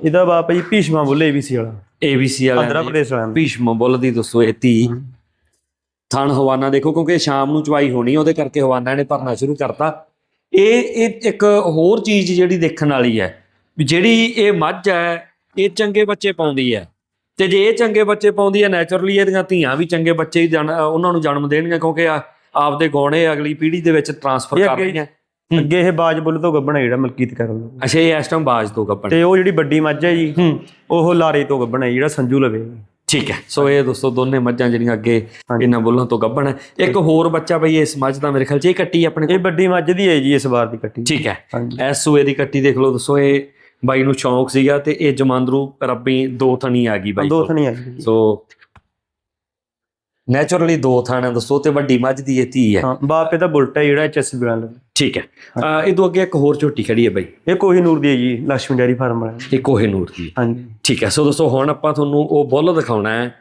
ਇਹਦਾ ਬਾਪ ਜੀ ਭੀਸ਼ਮਾ ਬੁੱਲੇ ਏਬੀਸੀ ਵਾਲਾ। ਏਬੀਸੀ ਆਂਧਰਾ ਵਾਲਾ ਪ੍ਰਦੇਸ਼ ਵਾਲਾ ਭੀਸ਼ਮ ਬੁੱਲ ਦੀ ਦੱਸੋ ਇਹ ਧੀ। ਥਣ ਹਵਾਨਾ ਦੇਖੋ ਕਿਉਂਕਿ ਸ਼ਾਮ ਨੂੰ ਚਵਾਈ ਹੋਣੀ ਉਹਦੇ ਕਰਕੇ ਹਵਾਨਾ ਨੇ ਭਰਨਾ ਸ਼ੁਰੂ ਕਰਤਾ। ਇਹ ਇਹ ਇੱਕ ਹੋਰ ਚੀਜ਼ ਜਿਹੜੀ ਦੇਖਣ ਵਾਲੀ ਹੈ ਵੀ ਜਿਹੜੀ ਇਹ ਮੱਝ ਹੈ ਇਹ ਚੰਗੇ ਬੱਚੇ ਪਾਉਂਦੀ ਹੈ। ਤੇ ਜੇ ਇਹ ਚੰਗੇ ਬੱਚੇ ਪਾਉਂਦੀ ਹੈ ਨੇਚਰਲੀ ਇਹਦੀਆਂ ਧੀਆਂ ਵੀ ਚੰਗੇ ਬੱਚੇ ਹੀ ਜਨ- ਉਹਨਾਂ ਨੂੰ ਜਨਮ ਦੇਣਗੀਆਂ ਕਿਉਂਕਿ ਆ- ਆਪਦੇ ਗਾਉਣੇ ਅਗਲੀ ਪੀੜ੍ਹੀ ਦੇ ਵਿੱਚ ਟਰਾਂਸਫਰ ਇਹ ਕਰ ਅੱਗੇ- ਰਹੀਆਂ ਅੱਗੇ ਇਹ ਬਾਜ ਬੁੱਲ ਤੋਂ ਗੱਭਣਾ ਜਿਹੜਾ ਮਲਕੀਤ ਕਰ ਲਓ ਅੱਛਾ ਇਹ ਇਸ ਟਾਈਮ ਬਾਜ ਤੋਂ ਗੱਪਣ ਤੇ ਉਹ ਜਿਹੜੀ ਵੱਡੀ ਮੱਝ ਹੈ ਜੀ ਉਹ ਲਾਰੇ ਤੋਂ ਗੱਭਣਾ ਜਿਹੜਾ ਸੰਜੂ ਲਵੇ। ਠੀਕ ਹੈ। ਸੋ ਇਹ ਦੋਸਤੋ ਦੋਨੇ ਮੱਝਾਂ ਜਿਹੜੀਆਂ ਅੱਗੇ। ਇਹਨਾਂ ਬੁੱਲਾਂ ਤੋਂ ਗੱਭਣ ਹੈ ਇੱਕ ਹੋਰ ਬੱਚਾ ਬਈ ਇਸ ਮੱਝ ਦਾ ਮੇਰੇ ਖਿਆਲ ਚ ਇਹ ਕੱਟੀ ਆਪਣੇ ਕੋਲ? ਇਹ ਵੱਡੀ ਮੱਝ ਦੀ ਹੈ ਜੀ ਇਸ ਵਾਰ ਦੀ ਕੱਟੀ। ਠੀਕ ਹੈ। ਐਸ ਸੂਏ ਦੀ ਕੱਟੀ ਦੇਖ ਲਓ ਦੋਸਤੋ ਇਹ ਬਾਈ ਨੂੰ ਸ਼ੌਂਕ ਸੀਗਾ ਤੇ ਇਹ ਜਮਾਂਦਰੂ ਰੱਬੀ ਦੋ ਥਣੀ ਆ ਗਈ ਬਾਈ ਦੋ। ਥਣੀ ਆ ਜੀ ਸੋ ਨੇਚਰਲੀ ਦੋ ਥਣ ਹੈ ਦੋਸਤੋ ਤੇ ਵੱਡੀ ਮੱਝ ਦੀ ਇਹ ਧੀ ਹੈ। ਹਾਂ ਬਾਪ ਇਹਦਾ ਬੁਲਟ ਹੈ ਜਿਹੜਾ ਐਚਐਸਬੀ ਵਾਲਾ। ਠੀਕ ਹੈ। ਇਹ ਤੋਂ ਅੱਗੇ ਇੱਕ ਹੋਰ ਝੋਟੀ ਖੜੀ ਹੈ ਬਾਈ। ਇਹ ਕੋਹੀਨੂਰ ਦੀ ਹੈ ਜੀ ਲక్ష్ਮੀ ਡੈਰੀ ਫਾਰਮ ਵਾਲਾ। ਇਹ ਕੋਹੇਨੂਰ ਦੀ ਹਾਂਜੀ। ਠੀਕ ਹੈ ਸੋ ਦੋਸਤੋ ਹੁਣ ਆਪਾਂ ਤੁਹਾਨੂੰ ਉਹ ਬੁੱਲ ਦਿਖਾਉਣਾ ਹੈ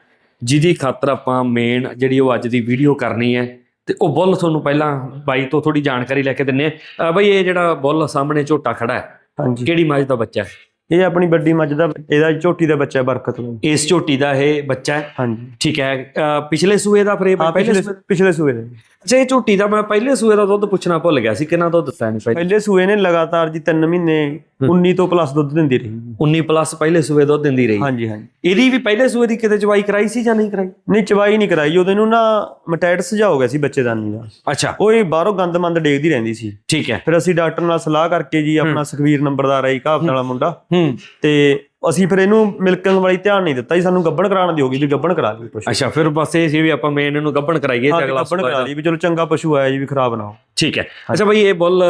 ਜਿਹਦੀ ਖਾਤਰ ਆਪਾਂ ਮੇਨ ਜਿਹੜੀ ਉਹ ਅੱਜ ਦੀ ਵੀਡੀਓ ਕਰਨੀ ਹੈ ਤੇ ਉਹ ਬੁੱਲ ਤੁਹਾਨੂੰ ਪਹਿਲਾਂ ਬਾਈ ਤੋਂ ਥੋੜੀ ਜਾਣਕਾਰੀ ਲੈ ਕੇ ਦਿੰਨੇ ਆ ਬਾਈ ਇਹ ਜਿਹੜਾ ਬੁੱਲ ਸਾਹਮਣੇ ਝੋਟਾ ਖੜਾ ਹੈ ਹਾਂਜੀ। ਕਿਹੜੀ ਮੱਝ ਦਾ ਬੱਚਾ ਹੈ? ਇਹ ਆਪਣੀ ਵੱਡੀ ਮੱਝ ਦਾ ਇਹਦਾ ਝੋਟੀ ਦਾ ਬੱਚਾ ਬਰਕਤ ਨੂੰ। ਇਸ ਝੋਟੀ ਦਾ ਇਹ ਬੱਚਾ ਹੈ? ਹਾਂਜੀ। ਠੀਕ ਹੈ। ਅ, ਪਿਛਲੇ ਸੂਏ ਦਾ ਫਰੇਮ ਹਾਂ ਪਹਿਲੇ ਪਿਛਲੇ ਸੂਏ ਪਿਛਲੇ ਸੂਏ ਦੇ। ਅੱਛਾ ਇਹ ਝੋਟੀ ਦਾ ਮੈਂ ਪਹਿਲੇ ਸੂਏ ਦਾ ਦੁੱਧ ਪੁੱਛਣਾ ਭੁੱਲ ਗਿਆ ਸੀ ਕਿੰਨਾ ਦੁੱਧ ਦਿੱਤਾ ਇਹਨੇ ਪਹਿਲੇ? ਪਹਿਲੇ ਸੂਏ ਨੇ ਲਗਾਤਾਰ ਜੀ 3 ਮਹੀਨੇ 19 ਤੋਂ ਪਲੱਸ ਦੁੱਧ ਦਿੰਦੀ ਰਹੀ। 19 ਪਲੱਸ ਪਹਿਲੇ ਸੂਏ ਦੁੱਧ ਦਿੰਦੀ ਰਹੀ। ਹਾਂਜੀ ਹਾਂਜੀ। ਇਹਦੀ ਵੀ ਪਹਿਲੇ ਸੂਏ ਦੀ ਕਿਤੇ ਚਵਾਈ ਕਰਾਈ ਸੀ ਜਾਂ ਨਹੀਂ ਕਰਾਈ? ਨਹੀਂ ਚਵਾਈ ਨਹੀਂ ਕਰਾਈ। ਉਹਦੇ ਨੂੰ ਨਾ ਮਟੈਟਸ ਜਾ ਹੋ ਗਿਆ ਸੀ ਬੱਚੇਦਾਨੀ ਦਾ। ਅੱਛਾ। ਉਹ ਹੀ ਬਾਹਰੋਂ ਗੰਦਮੰਦ ਡੇਗਦੀ ਰਹਿੰਦੀ ਸੀ। ਠੀਕ ਹੈ। ਫਿਰ ਅਸੀਂ ਡਾਕਟਰ ਨਾਲ ਸਲਾਹ ਕਰਕੇ ਜੀ ਆਪਣਾ ਸੁਖਵੀਰ ਨੰਬਰਦਾਰ ਆਈ ਘਾਬਤ ਵਾਲਾ ਮੁੰਡਾ। ਹੂੰ। ਤੇ ਅਸੀਂ ਫਿਰ ਇਹਨੂੰ ਮਿਲਕਿੰਗ ਵਾਲੀ ਧਿਆਨ ਨਹੀਂ ਦਿੱਤਾ ਜੀ ਸਾਨੂੰ ਗੱਬਣ ਕਰਾਉਣ ਦੀ ਹੋ ਗਈ ਵੀ ਗੱਬਣ ਕਰਾ ਲਈ ਪਸ਼ੂ ਅੱਛਾ ਫਿਰ ਬਸ ਇਹ ਸੀ ਵੀ ਆਪਾਂ ਮੇਨ ਇਹਨੂੰ ਗੱਭਣ ਕਰਾਈਏ ਤੇ ਅਗਲਾ ਗੱਬਣ ਕਰਾ ਲਈ ਵੀ ਚਲੋ ਚੰਗਾ ਪਸ਼ੂ ਆਇਆ ਜੀ ਵੀ ਖਰਾਬ ਨਾ ਹੋ। ਠੀਕ ਹੈ। ਅੱਛਾ ਬਈ ਇਹ ਬੁੱਲ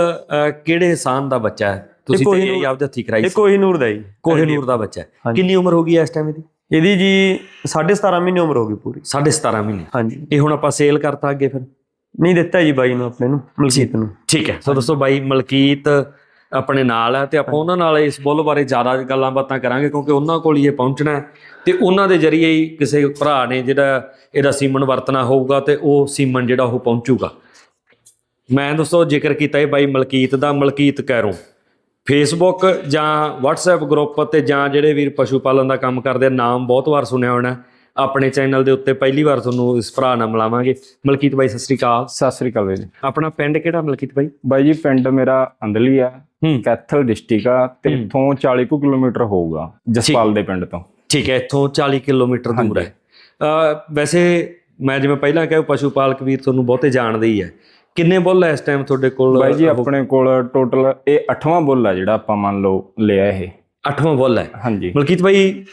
ਕਿਹੜੇ ਸਾਨ ਦਾ ਬੱਚਾ ਹੈ? ਤੁਸੀਂ ਤੇ ਕੋਹੀਨੂਰ- ਇਹ ਆਪਦੇ ਹੱਥੀਂ ਕਰਾਈ ਇਹ ਕੋਈ ਨੂਰ ਦਾ ਜੀ। ਕੋਹੀਨੂਰ ਦਾ ਬੱਚਾ ਹੈ। ਹਾਂਜੀ। ਕਿੰਨੀ ਉਮਰ ਹੋ ਗਈ ਹੈ ਇਸ ਟਾਈਮ ਇਹਦੀ? ਇਹਦੀ ਜੀ 17.5 ਮਹੀਨੇ ਉਮਰ ਹੋ ਗਈ ਪੂਰੀ। 17.5 ਮਹੀਨੇ। ਹਾਂਜੀ। ਇਹ ਹੁਣ ਆਪਾਂ ਸੇਲ ਕਰਤਾ ਅੱਗੇ ਫਿਰ? ਨਹੀਂ ਦਿੱਤਾ ਜੀ ਬਾਈ ਨੂੰ ਆਪਣੇ ਨੂੰ ਮਲਕੀਤ ਨੂੰ। ਠੀਕ ਹੈ। ਸੋ ਦੋਸਤੋ ਬਾਈ ਮਲਕੀਤ ਆਪਣੇ ਨਾਲ ਹੈ ਤੇ ਆਪਾਂ ਉਹਨਾਂ ਨਾਲ ਇਸ ਬੁੱਲ ਬਾਰੇ ਜ਼ਿਆਦਾ ਗੱਲਾਂ ਬਾਤਾਂ ਕਰਾਂਗੇ ਕਿਉਂਕਿ ਉਹਨਾਂ ਕੋਲ ਹੀ ਇਹ ਪਹੁੰਚਣਾ ਹੈ ਤੇ ਉਹਨਾਂ ਦੇ ਜ਼ਰੀਏ ਹੀ ਕਿਸੇ ਭਰਾ ਨੇ ਜਿਹੜਾ ਇਹਦਾ ਸੀਮਨ ਵਰਤਣਾ ਹੋਊਗਾ ਤੇ ਉਹ ਸੀਮਨ ਜਿਹੜਾ ਉਹ ਪਹੁੰਚੂਗਾ। ਮੈਂ ਦੋਸਤੋ ਜ਼ਿਕਰ ਕੀਤਾ ਇਹ ਬਾਈ ਮਲਕੀਤ ਦਾ ਮਲਕੀਤ ਕੈਰੋਂ। ਫੇਸਬੁੱਕ ਜਾਂ WhatsApp ਗਰੁੱਪ ਤੇ ਜਾਂ ਜਿਹੜੇ ਵੀਰ ਪਸ਼ੂ ਪਾਲਣ ਦਾ ਕੰਮ ਕਰਦੇ ਆ, ਨਾਮ ਬਹੁਤ ਵਾਰ ਸੁਣਿਆ ਹੋਣਾ। ਆਪਣੇ ਚੈਨਲ ਦੇ ਉੱਤੇ ਪਹਿਲੀ ਵਾਰ ਤੁਹਾਨੂੰ ਇਸ ਭਰਾ ਨਾਲ ਮਿਲਾਵਾਂਗੇ। ਮਲਕੀਤ ਬਾਈ ਸਤਿ ਸ੍ਰੀ ਅਕਾਲ। ਸਤਿ ਸ੍ਰੀ ਅਕਾਲ ਵੀਰ ਜੀ। ਆਪਣਾ ਪਿੰਡ ਕਿਹੜਾ ਮਲਕੀਤ ਬਾਈ? ਬਾਈ ਜੀ ਪਿੰਡ ਮੇਰਾ ਅੰਦਲੀ ਆ। ਕੈਥਲ ਡਿਸਟ੍ਰਿਕਟ ਆ ਤੇ। ਇੱਥੋਂ 40 ਕੁ ਕਿਲੋਮੀਟਰ ਹੋਊਗਾ ਜਸਪਾਲ ਦੇ ਪਿੰਡ ਤੋਂ। ਠੀਕ ਹੈ ਇੱਥੋਂ 40 ਕਿਲੋਮੀਟਰ ਦੂਰ ਹੈ। ਵੈਸੇ ਮੈਂ ਜਿਵੇਂ ਪਹਿਲਾਂ ਕਿਹਾ ਪਸ਼ੂ ਪਾਲਕ ਵੀਰ ਤੁਹਾਨੂੰ ਬਹੁਤੇ ਜਾਣਦੇ ਹੀ ਹੈ। ਕਿੰਨੇ ਬੁੱਲ ਹੈ ਇਸ ਟਾਈਮ ਤੁਹਾਡੇ ਕੋਲ? ਬਾਈ ਜੀ ਆਪਣੇ ਕੋਲ ਟੋਟਲ ਇਹ 8ਵਾਂ ਬੁੱਲ ਆ ਜਿਹੜਾ ਆਪਾਂ ਮੰਨ ਲਓ ਲਿਆ ਇਹ। ਅੱਠਵਾਂ ਬੁੱਲ ਹੈ ਹਾਂਜੀ। ਮਲਕੀਤ ਭਾਈ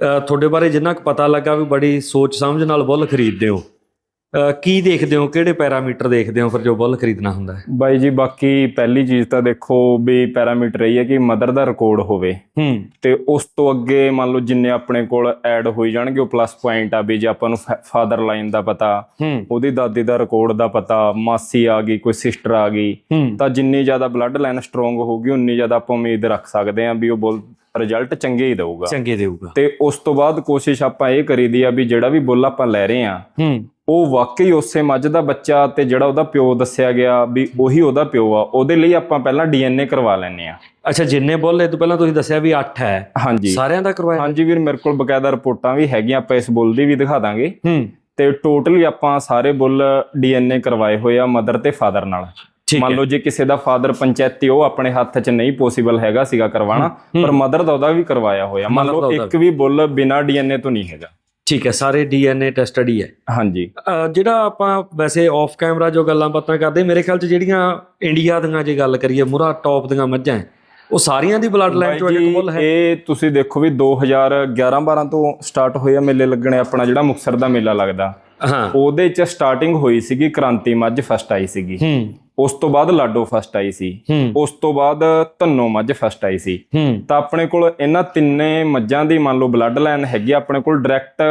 ਅ, ਤੁਹਾਡੇ ਬਾਰੇ ਜਿੰਨਾ ਕੁ ਪਤਾ ਲੱਗਾ ਵੀ ਬੜੀ ਸੋਚ ਸਮਝ ਨਾਲ ਬੁੱਲ ਖਰੀਦਦੇ ਹੋ। ਕੀ ਦੇਖਦੇ ਹੋ? ਕਿਹੜੇ ਪੈਰਾਮੀਟਰ ਦੇਖਦੇ ਹੋ ਫਿਰ ਜੋ ਬੁੱਲ ਖਰੀਦਣਾ ਹੁੰਦਾ ਹੈ? ਬਾਈ ਜੀ ਬਾਕੀ ਪਹਿਲੀ ਚੀਜ਼ ਤਾਂ ਦੇਖੋ ਵੀ ਪੈਰਾਮੀਟਰ ਇਹ ਹੈ ਕਿ ਮਦਰ ਦਾ ਰਿਕਾਰਡ ਹੋਵੇ। ਹੂੰ। ਤੇ ਉਸ ਤੋਂ ਅੱਗੇ ਮੰਨ ਲਓ ਜਿੰਨੇ ਆਪਣੇ ਕੋਲ ਐਡ ਹੋਈ ਜਾਣਗੇ ਉਹ ਪਲੱਸ ਪੁਆਇੰਟ ਆ ਵੀ ਜੇ ਆਪਾਂ ਨੂੰ ਫਾਦਰ ਲਾਈਨ ਦਾ ਪਤਾ ਉਹਦੀ ਦਾਦੀ ਦਾ ਰਿਕਾਰਡ ਦਾ ਪਤਾ ਮਾਸੀ ਆ ਗਈ ਕੋਈ ਸਿਸਟਰ ਆ ਗਈ ਤਾਂ ਜਿੰਨੀ ਜ਼ਿਆਦਾ ਬਲੱਡ ਲਾਈਨ ਸਟਰੋਂਗ ਹੋਊਗੀ ਉਨੀ ਜ਼ਿਆਦਾ ਆਪਾਂ ਉਮੀਦ ਰੱਖ ਸਕਦੇ ਹਾਂ ਵੀ ਉਹ ਬੁੱਲ ਰਿਜ਼ਲਟ ਚੰਗੇ ਹੀ ਦੇਊਗਾ। ਚੰਗੇ ਦੇਊਗਾ। ਤੇ ਉਸ ਤੋਂ ਬਾਅਦ ਕੋਸ਼ਿਸ਼ ਆਪਾਂ ਇਹ ਕਰੀਦੀ ਆ ਵੀ ਜਿਹੜਾ ਵੀ ਬੁੱਲ ਆਪਾਂ ਲੈ ਰਹੇ ਆ ਹੂੰ। ਉਹ ਵਾਕਈ ਉਸੇ ਮੱਝ ਦਾ ਬੱਚਾ ਤੇ ਜਿਹੜਾ ਉਹਦਾ ਪਿਓ ਦੱਸਿਆ ਗਿਆ ਵੀ ਉਹੀ ਉਹਦਾ ਪਿਓ ਆ ਉਹਦੇ ਲਈ ਆਪਾਂ ਪਹਿਲਾਂ ਡੀਐਨਏ ਕਰਵਾ ਲੈਨੇ ਆ। ਅੱਛਾ ਜਿੰਨੇ ਬੁੱਲ ਇਹ ਤੋਂ ਪਹਿਲਾਂ ਤੁਸੀਂ ਦੱਸਿਆ ਵੀ 8 ਹੈ। ਹਾਂਜੀ। ਸਾਰਿਆਂ ਦਾ ਕਰਵਾਇਆ? ਹਾਂਜੀ ਵੀਰ ਮੇਰੇ ਕੋਲ ਬਕਾਇਦਾ ਰਿਪੋਰਟਾਂ ਵੀ ਹੈਗੀਆਂ ਆਪਾਂ ਇਸ ਬੁੱਲ ਦੀ ਵੀ ਦਿਖਾ ਦਾਂਗੇ। ਹੂੰ। ਤੇ ਟੋਟਲੀ ਆਪਾਂ ਸਾਰੇ ਬੁੱਲ ਡੀਐਨਏ ਕਰਵਾਏ ਹੋਏ ਆ ਮਦਰ ਤੇ ਫਾਦਰ ਨਾਲ। ਮੰਨ ਲਓ ਜੇ ਕਿਸੇ ਦਾ ਫਾਦਰ ਪੰਚਾਇਤੀ ਉਹ ਆਪਣੇ ਹੱਥ 'ਚ ਨਹੀਂ ਪੋਸੀਬਲ ਹੈਗਾ ਸੀਗਾ ਕਰਵਾਉਣਾ ਪਰ ਮਦਰ ਦਾ ਉਹਦਾ ਵੀ ਕਰਵਾਇਆ ਹੋਇਆ। ਮੰਨ ਲਓ ਇੱਕ ਵੀ ਬੁੱਲ ਬਿਨਾ ਡੀਐਨਏ ਤੋਂ ਨਹੀਂ ਹੈਗਾ। ਠੀਕ ਹੈ ਸਾਰੇ ਡੀਐਨਏ ਟੈਸਟਡ ਹੀ ਹੈ। ਹਾਂਜੀ। ਜਿਹੜਾ ਆਪਾਂ ਵੈਸੇ ਆਫ ਕੈਮਰਾ ਜੋ ਗੱਲਾਂ ਬਾਤਾਂ ਕਰਦੇ ਮੇਰੇ ਖਿਆਲ ਚ ਜਿਹੜੀਆਂ ਇੰਡੀਆ ਦੀਆਂ ਜੇ ਗੱਲ ਕਰੀਏ ਮੁਰਾ ਟੌਪ ਦੀਆਂ ਮੱਝਾਂ ਹੈ, ਉਹ ਸਾਰੀਆਂ ਦੀ ਬਲੱਡ ਲਾਈਨ ਇੱਕ ਬੁੱਲ ਹੈ। ਇਹ ਤੁਸੀਂ ਦੇਖੋ ਵੀ 2011-12 ਤੋਂ ਸਟਾਰਟ ਹੋਇਆ ਮੇਲੇ ਲੱਗਣੇ ਆਪਣਾ ਜਿਹੜਾ ਮੁਕਸਰ ਦਾ ਮੇਲਾ ਲੱਗਦਾ। ਹਾਂ। ਉਹਦੇ 'ਚ ਸਟਾਰਟਿੰਗ ਹੋਈ ਸੀਗੀ ਕ੍ਰਾਂਤੀ ਮੱਝ ਫਸਟ ਆਈ ਸੀਗੀ। ਹੂੰ। ਉਸ ਤੋਂ ਬਾਅਦ ਲਾਡੋ ਫਸਟ ਆਈ ਸੀ। ਉਸ ਤੋਂ ਬਾਅਦ ਧੰਨੋ ਮੱਝ ਫਸਟ ਆਈ ਸੀ। ਤਾਂ ਆਪਣੇ ਕੋਲ ਇਹਨਾਂ ਤਿੰਨੇ ਮੱਝਾਂ ਦੀ ਮੰਨ ਲਓ ਬਲੱਡ ਲਾਈਨ ਹੈਗੀ ਆਪਣੇ ਕੋਲ ਡਾਇਰੈਕਟ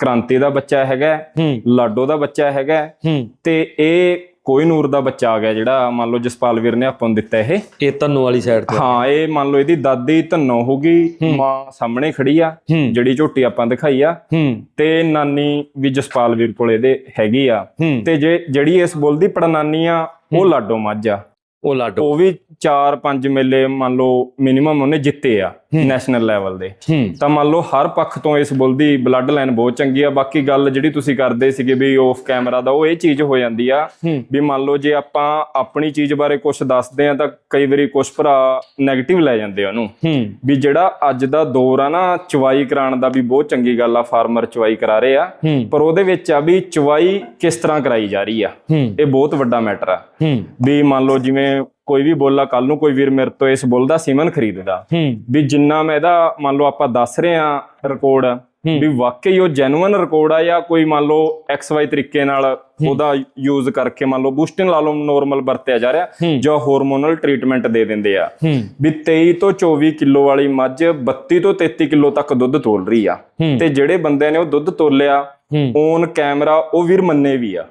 ਕ੍ਰਾਂਤੀ ਦਾ ਬੱਚਾ ਹੈਗਾ ਲਾਡੋ ਦਾ ਬੱਚਾ ਹੈਗਾ। ਤੇ ਇਹ ਕੋਈ ਨੂਰ ਦਾ ਬੱਚਾ ਆ ਗਿਆ ਜਿਹੜਾ ਮੰਨ ਲਓ ਜਸਪਾਲ ਵੀਰ ਨੇ ਆਪਾਂ ਨੂੰ ਦਿੱਤਾ ਇਹ। ਇਹ ਤੰਨੂ ਵਾਲੀ ਸਾਈਡ ਤੇ ਹਾਂ ਇਹ ਮੰਨ ਲਓ ਇਹਦੀ ਦਾਦੀ ਧੰਨੋ ਹੋਗੀ ਮਾਂ ਸਾਹਮਣੇ ਖੜੀ ਆ ਜਿਹੜੀ ਝੋਟੀ ਆਪਾਂ ਦਿਖਾਈ ਆ। ਤੇ ਨਾਨੀ ਵੀ ਜਸਪਾਲ ਵੀਰ ਕੋਲ ਇਹਦੇ ਹੈਗੀ ਆ। ਤੇ ਜੇ ਜਿਹੜੀ ਇਸ ਬੁੱਲ ਦੀ ਪੜਨਾਨੀ ਆ ਉਹ ਲਾਡੋ ਮੱਝ ਆ। ਉਹ ਲਾਡੋ। ਉਹ ਵੀ 4-5 ਮੇਲੇ ਮੰਨ ਲਓ ਮਿਨੀਮਮ ਉਹਨੇ ਜਿੱਤੇ ਆ ਨੈਸ਼ਨਲ ਲੈਵਲ ਦੇ। ਤਾਂ ਮੰਨ ਲਓ ਹਰ ਪੱਖ ਤੋਂ ਇਸ ਬੁੱਲ ਦੀ ਬਲੱਡ ਲਾਈਨ ਬਹੁਤ ਚੰਗੀ ਆ। ਬਾਕੀ ਗੱਲ ਜਿਹੜੀ ਤੁਸੀਂ ਕਰਦੇ ਸੀਗੇ ਵੀ ਆਫ ਕੈਮਰਾ ਦਾ ਉਹ ਇਹ ਚੀਜ਼ ਹੋ ਜਾਂਦੀ ਆ ਵੀ ਮੰਨ ਲਓ ਜੇ ਆਪਾਂ ਆਪਣੀ ਚੀਜ਼ ਬਾਰੇ ਕੁਝ ਦੱਸਦੇ ਆ ਤਾਂ ਕਈ ਵਾਰੀ ਕੁਝ ਭਰਾ 네ਗੇਟਿਵ ਲੈ ਜਾਂਦੇ ਆ ਉਹਨੂੰ। ਵੀ ਜਿਹੜਾ ਅੱਜ ਦਾ ਦੌਰ ਆ ਨਾ ਚਵਾਈ ਕਰਾਉਣ ਦਾ ਵੀ ਬਹੁਤ ਚੰਗੀ ਗੱਲ ਆ ਫਾਰਮਰ ਚਵਾਈ ਕਰਾ ਰਹੇ ਆ। ਪਰ ਉਹਦੇ ਵਿੱਚ ਆ ਵੀ ਚਵਾਈ ਕਿਸ ਤਰ੍ਹਾਂ ਕਰਾਈ ਜਾ ਰਹੀ ਆ। ਇਹ ਬਹੁਤ ਵੱਡਾ ਮੈਟਰ ਆ। ਵੀ ਮੰਨ ਲਓ ਜਿਵੇਂ ਕੋਈ ਵੀ ਬੋਲਾ ਕੱਲ ਨੂੰ ਕੋਈ ਵੀਰ ਮੇਰੇ ਤੋਂ ਇਸ ਬੁੱਲ ਦਾ ਸੀਮਨ ਖਰੀਦਦਾ। ਵੀ ਜਿੰਨਾ ਮੈਂ ਇਹਦਾ ਮੰਨ ਲਓ ਆਪਾਂ ਦੱਸ ਰਹੇ ਆ ਰਿਕਾਰਡ ਵੀ ਵਾਕਈ ਉਹ ਜੈਨੂਇਨ ਰਿਕਾਰਡ ਆ ਜਾਂ ਕੋਈ ਮੰਨ ਲਓ ਐਕਸ ਵਾਈ ਤਰੀਕੇ ਨਾਲ ਉਹਦਾ ਯੂਜ਼ ਕਰਕੇ ਮੰਨ ਲਓ ਬੂਸਟਿੰਗ ਲਾ ਲਓ ਨਾਰਮਲ ਵਰਤਿਆ ਜਾ ਰਿਹਾ ਜਾਂ ਹਾਰਮੋਨਲ ਟ੍ਰੀਟਮੈਂਟ ਦੇ ਦਿੰਦੇ ਆ। ਵੀ 23 ਤੋਂ 24 ਕਿਲੋ ਵਾਲੀ ਮੱਝ 32 ਤੋਂ 33 ਕਿਲੋ ਤੱਕ ਦੁੱਧ ਤੋਲ ਰਹੀ ਆ। ਤੇ ਜਿਹੜੇ ਬੰਦੇ ਨੇ ਉਹ ਦੁੱਧ ਤੋਲਿਆ ਔਨ ਕੈਮਰਾ ਉਹ ਵੀਰ ਮੰਨੇ ਵੀ ਆ।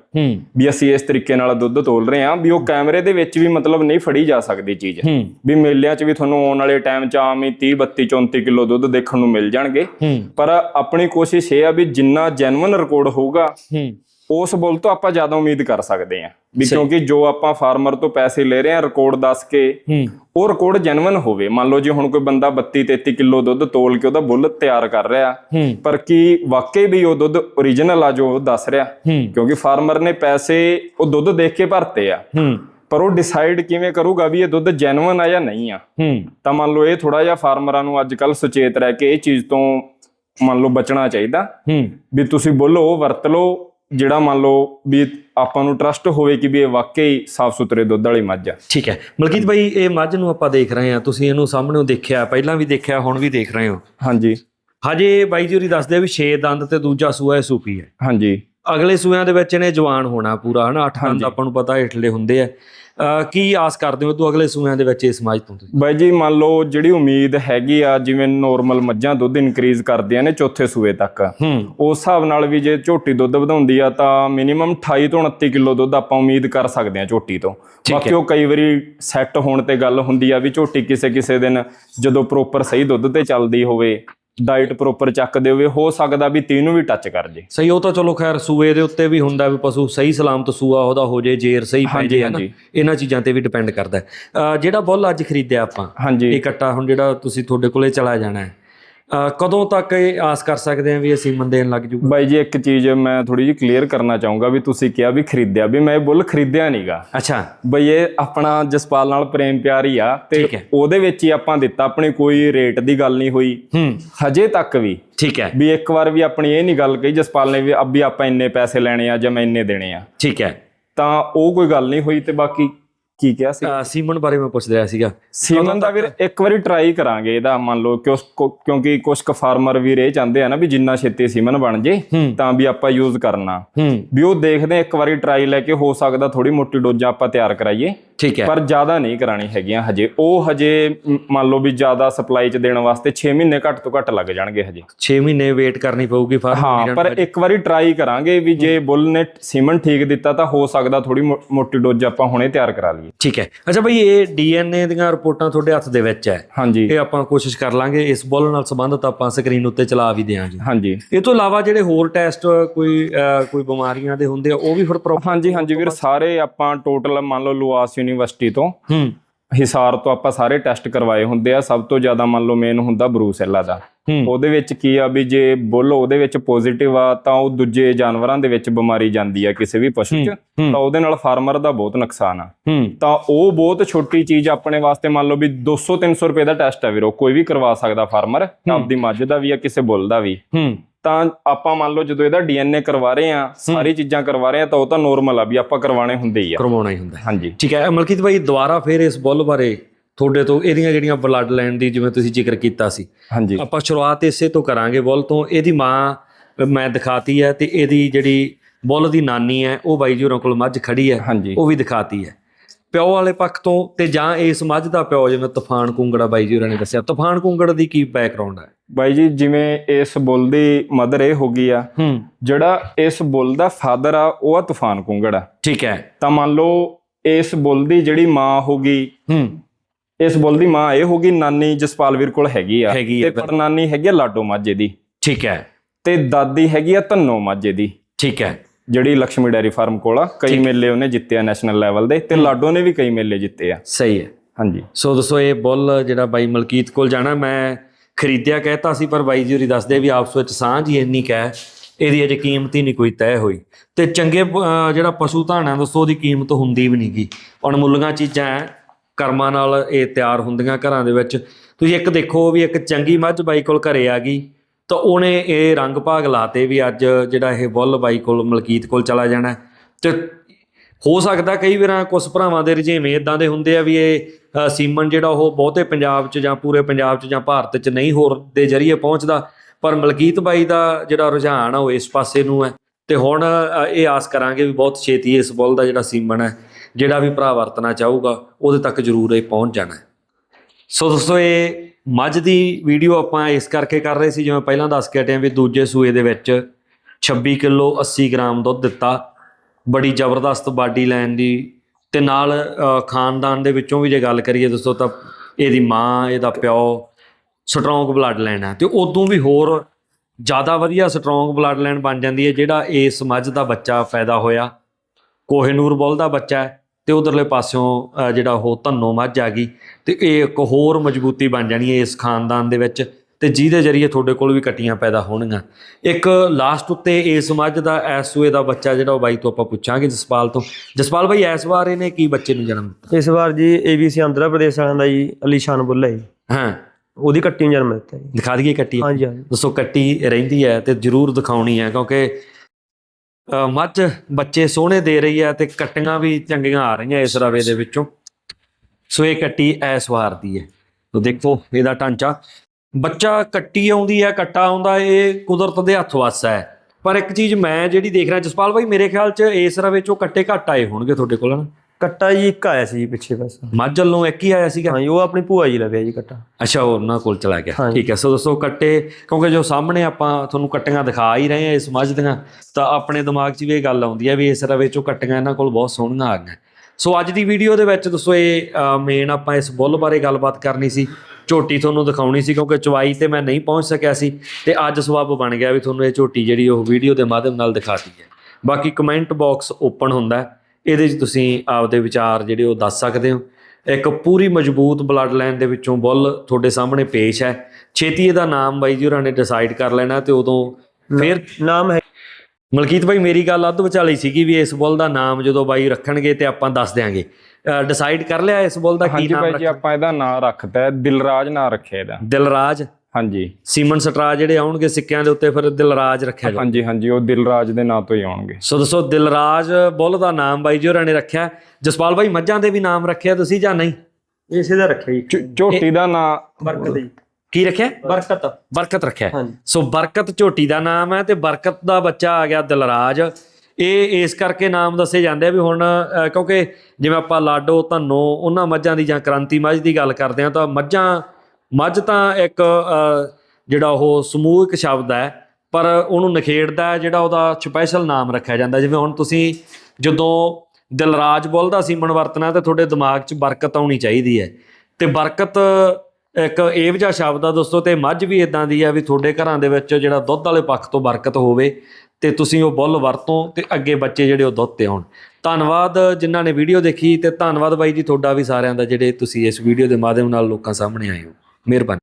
ਵੀ ਅਸੀਂ ਇਸ ਤਰੀਕੇ ਨਾਲ ਦੁੱਧ ਤੋਲ ਰਹੇ ਹਾਂ ਵੀ ਉਹ ਕੈਮਰੇ ਦੇ ਵਿੱਚ ਵੀ ਮਤਲਬ ਨਹੀਂ ਫੜੀ ਜਾ ਸਕਦੀ ਚੀਜ਼। ਵੀ ਮੇਲਿਆਂ 'ਚ ਵੀ ਤੁਹਾਨੂੰ ਆਉਣ ਵਾਲੇ ਟਾਈਮ 'ਚ ਆਮ ਹੀ 30 32 34 ਕਿਲੋ ਦੁੱਧ ਦੇਖਣ ਨੂੰ ਮਿਲ ਜਾਣਗੇ। ਪਰ ਆਪਣੀ ਕੋਸ਼ਿਸ਼ ਇਹ ਆ ਵੀ ਜਿੰਨਾ ਜੈਨੂਇਨ ਰਿਕਾਰਡ ਹੋਊਗਾ ਉਸ ਬੁੱਲ ਤੋਂ ਆਪਾਂ ਜ਼ਿਆਦਾ ਉਮੀਦ ਕਰ ਸਕਦੇ ਹਾਂ ਵੀ ਕਿਉਂਕਿ ਜੋ ਆਪਾਂ ਫਾਰਮਰ ਤੋਂ ਪੈਸੇ ਲੈ ਰਹੇ ਹਾਂ ਰਿਕਾਰਡ ਦੱਸ ਕੇ ਉਹ ਰਿਕਾਰਡ ਜੈਨੂਇਨ ਹੋਵੇ। ਮੰਨ ਲਓ ਜੇ ਹੁਣ ਕੋਈ ਬੰਦਾ 32 33 ਕਿਲੋ ਦੁੱਧ ਤੋਲ ਕੇ ਉਹਦਾ ਬੁੱਲ ਤਿਆਰ ਕਰ ਰਿਹਾ ਪਰ ਕੀ ਵਾਕਈ ਵੀ ਉਹ ਦੁੱਧ ਓਰੀਜਨਲ ਆ ਜੋ ਉਹ ਦੱਸ ਰਿਹਾ? ਕਿਉਂਕਿ ਫਾਰਮਰ ਨੇ ਪੈਸੇ ਉਹ ਦੁੱਧ ਦੇਖ ਕੇ ਭਰਤੇ ਆ। ਪਰ ਉਹ ਡਿਸਾਈਡ ਕਿਵੇਂ ਕਰੂਗਾ ਵੀ ਇਹ ਦੁੱਧ ਜੈਨੂਇਨ ਆ ਜਾਂ ਨਹੀਂ ਆ? ਤਾਂ ਮੰਨ ਲਓ ਇਹ ਥੋੜਾ ਜਿਹਾ ਫਾਰਮਰਾਂ ਨੂੰ ਅੱਜ ਕੱਲ ਸੁਚੇਤ ਰਹਿ ਕੇ ਇਹ ਚੀਜ਼ ਤੋਂ ਮੰਨ ਲਓ ਬਚਣਾ ਚਾਹੀਦਾ। ਵੀ ਤੁਸੀਂ ਬੋਲੋ ਵਰਤ ਲਓ ਜਿਹੜਾ ਮੰਨ ਲਓ ਵੀ ਆਪਾਂ ਨੂੰ ਟਰਸਟ ਹੋਵੇ ਕਿ ਵੀ ਇਹ ਵਾਕਈ ਸਾਫ਼ ਸੁਥਰੇ ਦੁੱਧ ਵਾਲੀ ਮੱਝ ਆ। ਠੀਕ ਹੈ। ਮਲਕੀਤ ਭਾਈ ਇਹ ਮੱਝ ਨੂੰ ਆਪਾਂ ਦੇਖ ਰਹੇ ਹਾਂ। ਤੁਸੀਂ ਇਹਨੂੰ ਸਾਹਮਣੇ ਦੇਖਿਆ ਪਹਿਲਾਂ ਵੀ ਦੇਖਿਆ ਹੁਣ ਵੀ ਦੇਖ ਰਹੇ ਹੋ। ਹਾਂਜੀ। ਹਜੇ ਬਾਈ ਜੀ ਹੋਰੀ ਦੱਸਦੇ ਆ ਵੀ 6 ਦੰਦ ਤੇ ਦੂਜਾ ਸੂਆ ਇਹ ਸੂਪੀ ਹੈ। ਹਾਂਜੀ। ਅਗਲੇ ਸੂਆਂ ਦੇ ਵਿੱਚ ਇਹਨੇ ਜਵਾਨ ਹੋਣਾ ਪੂਰਾ ਹਨਾ? 8 ਦੰਦ ਆਪਾਂ ਨੂੰ ਪਤਾ ਹੇਠਲੇ ਹੁੰਦੇ ਆ। ਕੀ ਆਸ ਕਰਦੇ ਹੋ ਤੂੰ ਅਗਲੇ ਸੂਆਂ ਦੇ ਵਿੱਚ ਇਸ ਮੱਝ ਤੋਂ ਤੁਸੀਂ? ਬਾਈ ਜੀ ਮੰਨ ਲਓ ਜਿਹੜੀ ਉਮੀਦ ਹੈਗੀ ਆ ਜਿਵੇਂ ਨੋਰਮਲ ਮੱਝਾਂ ਦੁੱਧ ਇਨਕਰੀਜ਼ ਕਰਦੀਆਂ ਨੇ ਚੌਥੇ ਸੂਏ ਤੱਕ। ਉਸ ਹਿਸਾਬ ਨਾਲ ਵੀ ਜੇ ਝੋਟੀ ਦੁੱਧ ਵਧਾਉਂਦੀ ਆ ਤਾਂ ਮਿਨੀਮਮ 28 ਤੋਂ 29 ਕਿਲੋ ਦੁੱਧ ਆਪਾਂ ਉਮੀਦ ਕਰ ਸਕਦੇ ਆ ਝੋਟੀ ਤੋਂ। ਬਾਕੀ ਉਹ ਕਈ ਵਾਰੀ ਸੈੱਟ ਹੋਣ ਤੇ ਗੱਲ ਹੁੰਦੀ ਆ ਵੀ ਝੋਟੀ ਕਿਸੇ ਕਿਸੇ ਦਿਨ ਜਦੋਂ ਪ੍ਰੋਪਰ ਸਹੀ ਦੁੱਧ ਤੇ ਚੱਲਦੀ ਹੋਵੇ ਡਾਈਟ ਪ੍ਰੋਪਰ ਚੱਕਦੇ ਹੋਵੇ ਹੋ ਸਕਦਾ ਵੀ 30 ਨੂੰ ਵੀ ਟੱਚ ਕਰ ਜੇ। ਸਹੀ ਉਹ ਤਾਂ ਚਲੋ ਖੈਰ ਸੂਏ ਦੇ ਉੱਤੇ ਵੀ ਹੁੰਦਾ ਵੀ ਪਸ਼ੂ ਸਹੀ ਸਲਾਮਤ ਸੂਆ ਉਹਦਾ ਹੋ ਜੇ ਜੇਰ ਸਹੀ ਪੈ ਜੇ ਹਨਾ। ਇਹਨਾਂ ਚੀਜ਼ਾਂ ਤੇ ਵੀ ਡਿਪੈਂਡ ਕਰਦਾ ਜਿਹੜਾ ਬੁੱਲ ਅੱਜ ਖਰੀਦਿਆ ਆਪਾਂ ਇਹ ਕੱਟਾ ਹੁਣ ਜਿਹੜਾ ਤੁਸੀਂ ਤੁਹਾਡੇ ਕੋਲੇ ਚਲਾ ਜਾਣਾ ਹੈ। ਕਦੋਂ ਤੱਕ ਇਹ ਆਸ ਕਰ ਸਕਦੇ ਹਾਂ ਵੀ ਅਸੀਂ ਸੀਮਨ ਦੇਣ ਲੱਗ ਜੂਗਾ? ਬਾਈ ਜੀ ਇੱਕ ਚੀਜ਼ ਮੈਂ ਥੋੜੀ ਜਿਹੀ ਕਲੀਅਰ ਕਰਨਾ ਚਾਹੂੰਗਾ ਵੀ ਤੁਸੀਂ ਕਿਹਾ ਵੀ ਖਰੀਦਿਆ ਵੀ ਮੈਂ ਇਹ ਬੁੱਲ ਖਰੀਦਿਆ ਨਹੀਂਗਾ ਅੱਛਾ। ਬਈ ਇਹ ਆਪਣਾ ਜਸਪਾਲ ਨਾਲ ਪ੍ਰੇਮ ਪਿਆਰ ਹੀ ਆ ਤੇ। ਉਹਦੇ ਵਿੱਚ ਹੀ ਆਪਾਂ ਦਿੱਤਾ ਆਪਣੀ ਕੋਈ ਰੇਟ ਦੀ ਗੱਲ ਨਹੀਂ ਹੋਈ। ਹਜੇ ਤੱਕ ਵੀ ਠੀਕ ਹੈ। ਵੀ ਇੱਕ ਵਾਰ ਵੀ ਆਪਣੀ ਇਹ ਨਹੀਂ ਗੱਲ ਕਹੀ ਜਸਪਾਲ ਨੇ ਵੀ ਅੱਬੀ ਆਪਾਂ ਇੰਨੇ ਪੈਸੇ ਲੈਣੇ ਆ ਜਾਂ ਮੈਂ ਇੰਨੇ ਦੇਣੇ ਆ। ਠੀਕ ਹੈ। ਤਾਂ ਉਹ ਕੋਈ ਗੱਲ ਨਹੀਂ ਹੋਈ ਤੇ ਬਾਕੀ ਕੀ ਕਿਹਾ ਸੀ? ਅਹ ਸੀਮਨ ਬਾਰੇ ਮੈਂ ਪੁੱਛ ਰਿਹਾ ਸੀਗਾ। ਸੀਮਨ ਦਾ ਵੀਰ ਇੱਕ ਵਾਰੀ ਟਰਾਈ ਕਰਾਂਗੇ ਇਹਦਾ ਮੰਨ ਲਓ ਕਿ ਉਸ ਕੋ- ਕਿਉਂਕਿ ਕੁਝ ਕੁ ਫਾਰਮਰ ਵੀਰ ਇਹ ਚਾਹੁੰਦੇ ਆ ਨਾ ਵੀ ਜਿੰਨਾ ਛੇਤੀ ਸੀਮਨ ਬਣ ਜੇ ਤਾਂ ਵੀ ਆਪਾਂ ਯੂਜ਼ ਕਰਨਾ। ਹੂੰ। ਵੀ ਉਹ ਦੇਖਦੇ ਆ ਇੱਕ ਵਾਰੀ ਟਰਾਈ ਲੈ ਕੇ ਹੋ ਸਕਦਾ ਥੋੜੀ ਮੋਟੀ ਡੋਜ਼ਾਂ ਆਪਾਂ ਤਿਆਰ ਕਰਾਈਏ। ਠੀਕ ਹੈ। ਪਰ ਜ਼ਿਆਦਾ ਨਹੀਂ ਕਰਾਣੀ ਹੈਗੀਆਂ ਹਜੇ। ਉਹ ਹਜੇ ਮ, ਮੰਨ ਲਓ ਵੀ ਜ਼ਿਆਦਾ ਸਪਲਾਈ ਚ ਦੇਣ ਵਾਸਤੇ 6 ਮਹੀਨੇ ਘੱਟ ਤੋਂ ਘੱਟ ਲੱਗ ਜਾਣਗੇ ਹਜੇ। 6 ਮਹੀਨੇ ਵੇਟ ਕਰਨੀ ਪਊਗੀ ਫਾਰਮ ਹਾਂ ਪਰ ਇੱਕ ਵਾਰੀ ਟਰਾਈ ਕਰਾਂਗੇ ਵੀ ਜੇ ਬੁੱਲ ਨੇ ਸੀਮਨ ਠੀਕ ਦਿੱਤਾ ਤਾਂ ਹੋ ਸਕਦਾ ਥੋੜੀ ਮੋਟੀ ਡੋਜ਼ ਆਪਾਂ ਹੁਣੇ ਤਿਆਰ ਕਰਾ ਲਈਏ। ਠੀਕ ਹੈ। ਅੱਛਾ ਬਈ ਇਹ ਡੀਐਨਏ ਦੀਆਂ ਰਿਪੋਰਟਾਂ ਤੁਹਾਡੇ ਹੱਥ ਦੇ ਵਿੱਚ ਹੈ। ਹਾਂਜੀ। ਇਹ ਆਪਾਂ ਕੋਸ਼ਿਸ਼ ਕਰ ਲਾਂਗੇ ਇਸ ਬੁੱਲ ਨਾਲ ਸੰਬੰਧਿਤ ਆਪਾਂ ਸਕਰੀਨ ਉੱਤੇ ਚਲਾ ਵੀ ਦਿਆਂਗੇ। ਹਾਂਜੀ। ਇਹ ਤੋਂ ਇਲਾਵਾ ਜਿਹੜੇ ਹੋਰ ਟੈਸਟ ਕੋਈ ਕੋਈ ਬਿਮਾਰੀਆਂ ਦੇ ਹੁੰਦੇ ਆ ਉਹ ਵੀ ਫਿਰ ਹਾਂਜੀ ਹਾਂਜੀ ਵੀਰ ਸਾਰੇ ਆਪਾਂ ਟੋਟਲ ਮੰਨ ਲਓ ਲੁਆਸ ਯੂਨੀਵਰਸਿਟੀ ਤੋਂ ਹੂੰ। ਹਿਸਾਰ ਤੋਂ ਆਪਾਂ ਸਾਰੇ ਟੈਸਟ ਕਰਵਾਏ ਹੁੰਦੇ ਆ ਸਭ ਤੋਂ ਜ਼ਿਆਦਾ ਮੰਨ ਲਓ ਮੇਨ ਹੁੰਦਾ ਬਰੂਸੈਲਾ ਦਾ। ਉਹਦੇ ਵਿੱਚ ਕੀ ਆ ਵੀ ਜੇ ਬੁੱਲ ਉਹਦੇ ਵਿੱਚ ਪੋਜ਼ਿਟਿਵ ਆ ਤਾਂ ਉਹ ਦੂਜੇ ਜਾਨਵਰਾਂ ਦੇ ਵਿੱਚ ਬਿਮਾਰੀ ਜਾਂਦੀ ਆ ਕਿਸੇ ਵੀ ਪਸ਼ੂ 'ਚ। ਤਾਂ ਉਹਦੇ ਨਾਲ ਫਾਰਮਰ ਦਾ ਬਹੁਤ ਨੁਕਸਾਨ ਆ। ਤਾਂ ਉਹ ਬਹੁਤ ਛੋਟੀ ਚੀਜ਼ ਆਪਣੇ ਵਾਸਤੇ ਮੰਨ ਲਓ ਵੀ 200 300 ਰੁਪਏ ਦਾ ਟੈਸਟ ਆ ਵੀਰੋ ਕੋਈ ਵੀ ਕਰਵਾ ਸਕਦਾ ਫਾਰਮਰ ਆਪਦੀ ਮੱਝ ਦਾ ਵੀ ਆ ਕਿਸੇ ਬੁੱਲ ਦਾ ਵੀ। ਤਾਂ ਆਪਾਂ ਮੰਨ ਲਓ ਜਦੋਂ ਇਹਦਾ ਡੀਐਨਏ ਕਰਵਾ ਰਹੇ ਆ ਸਾਰੀ ਚੀਜ਼ਾਂ ਕਰਵਾ ਰਹੇ ਆ ਤਾਂ ਉਹ ਤਾਂ ਨੋਰਮਲ ਆ ਵੀ ਆਪਾਂ ਕਰਵਾਣੇ ਹੁੰਦੇ ਹੀ ਆ। ਕਰਵਾਉਣਾ ਹੀ ਹੁੰਦਾ। ਹਾਂਜੀ। ਠੀਕ ਹੈ ਮਲਕੀਤ ਭਾਈ ਦੁਬਾਰਾ ਫਿਰ ਇਸ ਬੁੱਲ ਬਾਰੇ ਤੁਹਾਡੇ ਤੋਂ ਇਹਦੀਆਂ ਜਿਹੜੀਆਂ ਬਲੱਡ ਲਾਈਨ ਦੀ ਜਿਵੇਂ ਤੁਸੀਂ ਜ਼ਿਕਰ ਕੀਤਾ ਸੀ। ਹਾਂਜੀ। ਆਪਾਂ ਸ਼ੁਰੂਆਤ ਇਸੇ ਤੋਂ ਕਰਾਂਗੇ ਬੁੱਲ ਤੋਂ। ਇਹਦੀ ਮਾਂ ਮੈਂ ਦਿਖਾਤੀ ਹੈ ਤੇ ਇਹਦੀ ਜਿਹੜੀ ਬੁੱਲ ਦੀ ਨਾਨੀ ਹੈ ਉਹ ਬਾਈ ਜੀ ਹੋਰਾਂ ਕੋਲ ਮੱਝ ਖੜੀ ਹੈ। ਉਹ ਵੀ ਦਿਖਾਤੀ ਹੈ। ਪਿਓ ਵਾਲੇ ਪੱਖ ਤੋਂ ਤੇ ਜਾਂ ਇਸ ਮੱਝ ਦਾ ਪਿਓ ਜਿਵੇਂ ਤੂਫਾਨ ਕੁੰਗੜਾ ਬਾਈ ਜੀ ਹੋਰਾਂ ਨੇ ਦੱਸਿਆ ਤੂਫਾਨ ਕੁੰਗੜ ਦੀ ਕੀ ਬੈਕਗ੍ਰਾਉਂਡ ਹੈ? ਬਾਈ ਜੀ ਜਿਵੇਂ ਇਸ ਬੁੱਲ ਦੀ ਮਦਰ ਇਹ ਹੋ ਗਈ ਆ ਹੂੰ। ਜਿਹੜਾ ਇਸ ਬੁੱਲ ਦਾ ਫਾਦਰ ਆ ਉਹ ਆ ਤੂਫਾਨ ਕੁੰਗੜ ਆ। ਠੀਕ ਹੈ। ਤਾਂ ਮੰਨ ਲਓ ਇਸ ਬੁੱਲ ਦੀ ਜਿਹੜੀ ਮਾਂ ਹੂੰ ਇਸ ਬੁੱਲ ਦੀ ਮਾਂ ਇਹ ਹੋਗੀ ਨਾਨੀ ਜਸਪਾਲਵੀਰ ਕੋਲ ਹੈਗੀ ਆ। ਹੈਗੀ ਆ, ਤੇ ਪੜਨਾਨੀ ਹੈਗੀ ਆ ਲਾਡੋ ਮਾਝੇ ਦੀ ਠੀਕ ਹੈ। ਤੇ ਦਾਦੀ ਹੈਗੀ ਆ ਧੰਨੋ ਮਾਝੇ ਦੀ ਠੀਕ ਹੈ। ਜਿਹੜੀ ਲక్ష్ਮੀ ਡੈਰੀ ਫਾਰਮ ਕੋਲ ਆ ਕਈ ਮੇਲੇ ਉਹਨੇ ਜਿੱਤੇ ਆ ਨੈਸ਼ਨਲ ਲੈਵਲ ਦੇ ਤੇ ਲਾਡੋ ਨੇ ਵੀ ਕਈ ਮੇਲੇ ਜਿੱਤੇ ਆ। ਸਹੀ ਹੈ। ਹਾਂਜੀ। ਸੋ ਦੋਸਤੋ ਇਹ ਬੁੱਲ ਜਿਹੜਾ ਬਾਈ ਮਲਕੀਤ ਕੋਲ ਜਾਣਾ ਮੈਂ ਖਰੀਦਿਆ ਕਹਿਤਾ ਸੀ ਪਰ ਬਾਈ ਜੀ ਹੋਰੀ ਦੱਸਦੇ ਵੀ ਆਪਸ ਵਿੱਚ ਸਾਂਝ ਹੀ ਇੰਨੀ ਕੁ ਹੈ ਇਹਦੀ ਅਜੇ ਕੀਮਤ ਹੀ ਨਹੀਂ ਕੋਈ ਤੈਅ ਹੋਈ। ਤੇ ਚੰਗੇ ਜਿਹੜਾ ਪਸ਼ੂ ਧਾਣਾ ਦੋਸਤੋ ਉਹਦੀ ਕੀਮਤ ਹੁੰਦੀ ਵੀ ਨਹੀਂਗੀ ਅਣਮੁੱਲੀਆਂ ਚੀਜ਼ਾਂ ਕਰਮਾਂ ਨਾਲ ਇਹ ਤਿਆਰ ਹੁੰਦੀਆਂ ਘਰਾਂ ਦੇ ਵਿੱਚ। ਤੁਸੀਂ ਇੱਕ ਦੇਖੋ ਵੀ ਇੱਕ ਚੰਗੀ ਮੱਝ ਬਾਈ ਕੋਲ ਘਰੇ ਆ ਗਈ ਤਾਂ ਉਹਨੇ ਇਹ ਰੰਗ ਭਾਗ ਲਾਤੇ ਵੀ ਅੱਜ ਜਿਹੜਾ ਇਹ ਬੁੱਲ ਬਾਈ ਕੋਲ, ਮਲਕੀਤ ਕੋਲ ਚਲਾ ਜਾਣਾ ਹੈ। ਤੇ ਹੋ ਸਕਦਾ ਕਈ ਵਾਰਾਂ ਕੁਝ ਭਰਾਵਾਂ ਦੇ ਰੁਝੇਵੇਂ ਇਦਾਂ ਦੇ ਹੁੰਦੇ ਆ ਵੀ ਇਹ ਸੀਮਨ ਜਿਹੜਾ ਉਹ ਬਹੁਤੇ ਪੰਜਾਬ 'ਚ ਜਾਂ ਪੂਰੇ ਪੰਜਾਬ 'ਚ ਜਾਂ ਭਾਰਤ 'ਚ ਨਹੀਂ ਹੋਰ ਦੇ ਜ਼ਰੀਏ ਪਹੁੰਚਦਾ, ਪਰ ਮਲਕੀਤ ਬਾਈ ਦਾ ਜਿਹੜਾ ਰੁਝਾਨ ਆ ਉਹ ਇਸ ਪਾਸੇ ਨੂੰ ਹੈ ਤੇ ਹੁਣ ਇਹ ਆਸ ਕਰਾਂਗੇ ਵੀ ਬਹੁਤ ਛੇਤੀ ਇਸ ਬੁੱਲ ਦਾ ਜਿਹੜਾ ਸੀਮਨ ਹੈ, ਜਿਹੜਾ ਵੀ ਭਰਾ ਵਰਤਣਾ ਚਾਹੂਗਾ, ਉਹਦੇ ਤੱਕ ਜ਼ਰੂਰ ਇਹ ਪਹੁੰਚ ਜਾਣਾ ਸੋ ਦੋਸਤੋ, ਇਹ ਮੱਝ ਦੀ ਵੀਡੀਓ ਆਪਾਂ ਇਸ ਕਰਕੇ ਕਰ ਰਹੇ ਸੀ, ਜਿਵੇਂ ਪਹਿਲਾਂ ਦੱਸ ਕੇ ਹਟੇ ਹਾਂ ਵੀ ਦੂਜੇ ਸੂਏ ਦੇ ਵਿੱਚ 26 ਕਿਲੋ 80 ਗ੍ਰਾਮ ਦੁੱਧ ਦਿੱਤਾ। ਬੜੀ ਜ਼ਬਰਦਸਤ ਬਾਡੀ ਲਾਈਨ ਦੀ ਤੇ ਨਾਲ ਖਾਨਦਾਨ ਦੇ ਵਿੱਚੋਂ ਵੀ ਜੇ ਗੱਲ ਕਰੀਏ ਦੋਸਤੋ ਤਾਂ ਇਹਦੀ ਮਾਂ, ਇਹਦਾ ਪਿਓ ਸਟਰੋਂਗ ਬਲੱਡ ਲਾਈਨ ਹੈ ਤੇ ਉਦੋਂ ਵੀ ਹੋਰ ਜ਼ਿਆਦਾ ਵਧੀਆ ਸਟਰੋਂਗ ਬਲੱਡ ਲਾਈਨ ਬਣ ਜਾਂਦੀ ਹੈ, ਜਿਹੜਾ ਇਸ ਮੱਝ ਦਾ ਬੱਚਾ ਪੈਦਾ ਹੋਇਆ। ਕੋਹੇਨੂਰ ਬੁੱਲ ਦਾ ਬੱਚਾ ਹੈ। ਤੇ ਉਧਰਲੇ ਪਾਸਿਓਂ ਜਿਹੜਾ ਉਹ ਧੰਨੋ ਮੱਝ ਆ ਗਈ ਤੇ ਇਹ ਇੱਕ ਹੋਰ ਮਜ਼ਬੂਤੀ ਬਣ ਜਾਣੀ ਹੈ ਇਸ ਖਾਨਦਾਨ ਦੇ ਵਿੱਚ ਤੇ ਜਿਹਦੇ ਜਰੀਏ ਤੁਹਾਡੇ ਕੋਲ ਵੀ ਕੱਟੀਆਂ ਪੈਦਾ ਹੋਣਗੀਆਂ। ਇੱਕ ਲਾਸਟ ਉੱਤੇ ਇਸ ਮੱਝ ਦਾ ਇਸ ਸੂਏ ਦਾ ਬੱਚਾ ਜਿਹੜਾ ਉਹ ਬਾਈ ਤੋਂ ਆਪਾਂ ਪੁੱਛਾਂਗੇ ਜਸਪਾਲ ਤੋਂ। ਜਸਪਾਲ ਬਾਈ ਇਸ ਵਾਰ ਇਹਨੇ ਕੀ ਬੱਚੇ ਨੂੰ ਜਨਮ ਦਿੱਤਾ? ਇਸ ਵਾਰ ਜੀ ਏਬੀਸੀ ਆਂਧਰਾ ਪ੍ਰਦੇਸ਼ ਵਾਲਿਆਂ ਦਾ ਜੀ ਅਲੀਸ਼ਾਨ ਬੁੱਲ ਹੈ ਜੀ। ਹਾਂ। ਉਹਦੀ ਕੱਟੀ ਨੂੰ ਜਨਮ ਦਿੱਤਾ ਜੀ। ਦਿਖਾ ਦਈਏ ਕੱਟੀ ਹਾਂਜੀ ਹਾਂਜੀ। ਦੱਸੋ ਕੱਟੀ ਰਹਿੰਦੀ ਹੈ ਤੇ ਜਰੂਰ ਦਿਖਾਉਣੀ ਹੈ ਕਿਉਂਕਿ ਮੱਝ ਬੱਚੇ ਸੋਹਣੇ ਦੇ ਰਹੀ ਹੈ ਤੇ ਕੱਟੀਆਂ ਵੀ ਚੰਗੀਆਂ ਆ ਰਹੀਆਂ ਇਸ ਰਵੇ ਦੇ ਵਿੱਚੋਂ। ਸੋ ਇਹ ਕੱਟੀ, ਐਸ ਵਾਰ ਦੀ ਹੈ। ਤੋ ਦੇਖੋ ਇਹਦਾ ਢਾਂਚਾ। ਬੱਚਾ ਕੱਟੀ ਆਉਂਦੀ ਹੈ, ਕੱਟਾ ਆਉਂਦਾ, ਇਹ ਕੁਦਰਤ ਦੇ ਹੱਥ ਵਾਸਾ ਹੈ। ਪਰ ਇੱਕ ਚੀਜ਼ ਮੈਂ ਜਿਹੜੀ ਦੇਖ ਰਿਹਾ ਜਸਪਾਲ ਭਾਈ ਮੇਰੇ ਖਿਆਲ 'ਚ ਇਸ ਰਵੇ 'ਚੋਂ ਕੱਟੇ ਘੱਟ ਆਏ ਹੋਣਗੇ ਤੁਹਾਡੇ ਕੋਲ ਨਾ? ਕੱਟਾ ਜੀ ਇੱਕ ਆਇਆ ਸੀ ਜੀ ਪਿੱਛੇ ਬਸ। ਮੱਝ ਵੱਲੋਂ ਇੱਕ ਹੀ ਆਇਆ ਸੀਗਾ? ਹਾਂਜੀ ਉਹ ਆਪਣੀ ਭੂਆ ਜੀ ਲਵਿਆ ਜੀ ਕੱਟਾ। ਅੱਛਾ ਉਹ ਉਹਨਾਂ ਕੋਲ ਚਲਾ ਗਿਆ। ਹਾਂਜੀ। ਠੀਕ ਹੈ ਸੋ ਦੋਸਤੋ ਕੱਟੇ ਕਿਉਂਕਿ ਜੋ ਸਾਹਮਣੇ ਆਪਾਂ ਤੁਹਾਨੂੰ ਕੱਟੀਆਂ ਦਿਖਾ ਹੀ ਰਹੇ ਹਾਂ ਇਸ ਮੱਝ ਦੀਆਂ ਤਾਂ ਆਪਣੇ ਦਿਮਾਗ 'ਚ ਵੀ ਇਹ ਗੱਲ ਆਉਂਦੀ ਹੈ ਵੀ ਇਸ ਰਵੇ ਚੋਂ ਕੱਟੀਆਂ ਇਹਨਾਂ ਕੋਲ ਬਹੁਤ ਸੋਹਣੀਆਂ ਆ ਗਈਆਂ। ਸੋ ਅੱਜ ਦੀ ਵੀਡੀਓ ਦੇ ਵਿੱਚ ਦੋਸਤੋ ਇਹ ਮੇਨ ਆਪਾਂ ਇਸ ਬੁੱਲ ਬਾਰੇ ਗੱਲਬਾਤ ਕਰਨੀ ਸੀ ਝੋਟੀ ਤੁਹਾਨੂੰ ਦਿਖਾਉਣੀ ਸੀ ਕਿਉਂਕਿ ਚਵਾਈ ਤੇ ਮੈਂ ਨਹੀਂ ਪਹੁੰਚ ਸਕਿਆ ਸੀ ਤੇ ਅੱਜ ਸਬਬ ਬਣ ਗਿਆ ਵੀ ਤੁਹਾਨੂੰ ਇਹ ਝੋਟੀ ਜਿਹੜੀ ਉਹ ਵੀਡੀਓ ਦੇ ਮਾਧਿਅਮ ਨਾਲ ਦਿਖਾਤੀ ਹੈ ਬਾਕੀ ਕਮੈਂਟ ਬਾਕਸ ਓਪਨ ਹੁੰਦਾ ਹੈ। ਇਹਦੇ 'ਚ ਤੁਸੀਂ ਆਪਦੇ ਵਿਚਾਰ ਜਿਹੜੇ ਉਹ ਦੱਸ ਸਕਦੇ ਹੋ। ਇੱਕ ਪੂਰੀ ਮਜ਼ਬੂਤ ਬਲੱਡ ਲਾਈਨ ਦੇ ਵਿੱਚੋਂ ਬੁੱਲ ਤੁਹਾਡੇ ਸਾਹਮਣੇ ਪੇਸ਼ ਹੈ। ਛੇਤੀ ਇਹਦਾ ਨਾਮ ਬਾਈ ਜੀ ਹੋਰਾਂ ਨੇ ਡਿਸਾਈਡ ਕਰ ਲੈਣਾ ਤੇ ਉਦੋਂ ਫਿਰ ਨਾਮ ਹੈ। ਮਲਕੀਤ ਭਾਈ ਮੇਰੀ ਗੱਲ ਅੱਧ ਵਿਚਾਲੀ ਸੀਗੀ ਵੀ ਇਸ ਬੁੱਲ ਦਾ ਨਾਮ ਜਦੋਂ ਬਾਈ ਰੱਖਣਗੇ ਤੇ ਆਪਾਂ ਦੱਸ ਦਿਆਂਗੇ। ਡਿਸਾਈਡ ਕਰ ਲਿਆ ਇਸ ਬੁੱਲ ਦਾ ਕੀ ਹਾਂਜੀ ਨਾਮ ਬਾਈ ਜੀ ਰੱਖਣਾ? ਆਪਾਂ ਇਹਦਾ ਨਾਂ ਰੱਖਤਾ ਹੈ ਦਿਲਰਾਜ ਨਾਂ ਰੱਖਿਆ ਇਹਦਾ। ਦਿਲਰਾਜ। ਹਾਂਜੀ। ਸੀਮਨ ਸਟਰਾ ਜਿਹੜੇ ਆਉਣਗੇ ਸਿੱਕਿਆਂ ਦੇ ਉੱਤੇ ਫਿਰ ਦਿਲਰਾਜ ਰੱਖਿਆ ਜਾਊ। ਹਾਂਜੀ ਹਾਂਜੀ ਉਹ ਦਿਲਰਾਜ ਦੇ ਨਾਂ ਤੋਂ ਹੀ ਆਉਣਗੇ। ਸੋ ਦੱਸੋ ਦਿਲਰਾਜ ਬੁੱਲ ਦਾ ਨਾਮ ਬਾਈ ਜੀ ਹੋਰਾਂ ਨੇ ਰੱਖਿਆ। ਜਸਪਾਲ ਭਾਈ ਮੱਝਾਂ ਦੇ ਵੀ ਨਾਮ ਰੱਖਿਆ ਤੁਸੀਂ ਜਾਂ ਨਹੀਂ? ਇਸੇ ਦਾ ਰੱਖਿਆ ਜੀ। ਝੋਟੀ ਦਾ ਨਾਂ ਬਰਕਤ ਜੀ। ਕੀ ਰੱਖਿਆ? ਬਰਕਤ। ਬਰਕਤ ਰੱਖਿਆ। ਸੋ ਬਰਕਤ ਝੋਟੀ ਦਾ ਨਾਮ ਹੈ ਤੇ ਬਰਕਤ ਦਾ ਬੱਚਾ ਆ ਗਿਆ ਦਿਲਰਾਜ। ਇਹ ਇਸ ਕਰਕੇ ਨਾਮ ਦੱਸੇ ਜਾਂਦੇ ਆ ਵੀ ਹੁਣ ਕਿਉਂਕਿ ਜਿਵੇਂ ਆਪਾਂ ਲਾਡੋ ਧੰਨੋ ਉਹਨਾਂ ਮੱਝਾਂ ਦੀ ਜਾਂ ਕ੍ਰਾਂਤੀ ਮੱਝ ਦੀ ਗੱਲ ਕਰਦੇ ਆ ਤਾਂ ਮੱਝਾਂ ਮੱਝ ਤਾਂ ਇੱਕ ਜਿਹੜਾ ਉਹ ਸਮੂਹਿਕ ਸ਼ਬਦ ਹੈ, ਪਰ ਉਹਨੂੰ ਨਖੇੜਦਾ ਜਿਹੜਾ ਉਹਦਾ ਸਪੈਸ਼ਲ ਨਾਮ ਰੱਖਿਆ ਜਾਂਦਾ। ਜਿਵੇਂ ਹੁਣ ਤੁਸੀਂ ਜਦੋਂ ਦਿਲਰਾਜ ਬੋਲਦਾ ਸੀ ਮਨ ਵਰਤਣਾ ਤੇ ਤੁਹਾਡੇ ਦਿਮਾਗ 'ਚ ਬਰਕਤ ਆਉਣੀ ਚਾਹੀਦੀ ਹੈ। ਤੇ ਬਰਕਤ ਇੱਕ ਇਹ ਜਿਹਾ ਸ਼ਬਦ ਆ, ਦੋਸਤੋ, ਤੇ ਮੱਝ ਵੀ ਇਦਾਂ ਦੀ ਆ ਵੀ ਤੁਹਾਡੇ ਘਰਾਂ ਦੇ ਵਿੱਚ ਜਿਹੜਾ ਦੁੱਧ ਵਾਲੇ ਪੱਖ ਤੋਂ ਬਰਕਤ ਹੋਵੇ, ਤੇ ਤੁਸੀਂ ਉਹ ਬੁੱਲ ਵਰਤੋਂ ਤੇ ਅੱਗੇ ਬੱਚੇ ਜਿਹੜੇ ਉਹ ਦੁੱਧ ਤੇ ਆਉਣ। ਧੰਨਵਾਦ ਜਿਨ੍ਹਾਂ ਨੇ ਵੀਡੀਓ ਦੇਖੀ, ਤੇ ਧੰਨਵਾਦ ਬਾਈ ਜੀ, ਤੁਹਾਡਾ ਵੀ ਸਾਰਿਆਂ ਦਾ ਜਿਹੜੇ ਤੁਸੀਂ ਇਸ ਵੀਡੀਓ ਦੇ ਮਾਧਿਅਮ ਨਾਲ ਲੋਕਾਂ ਸਾਹਮਣੇ ਆਏ ਹੋ। మీరు పని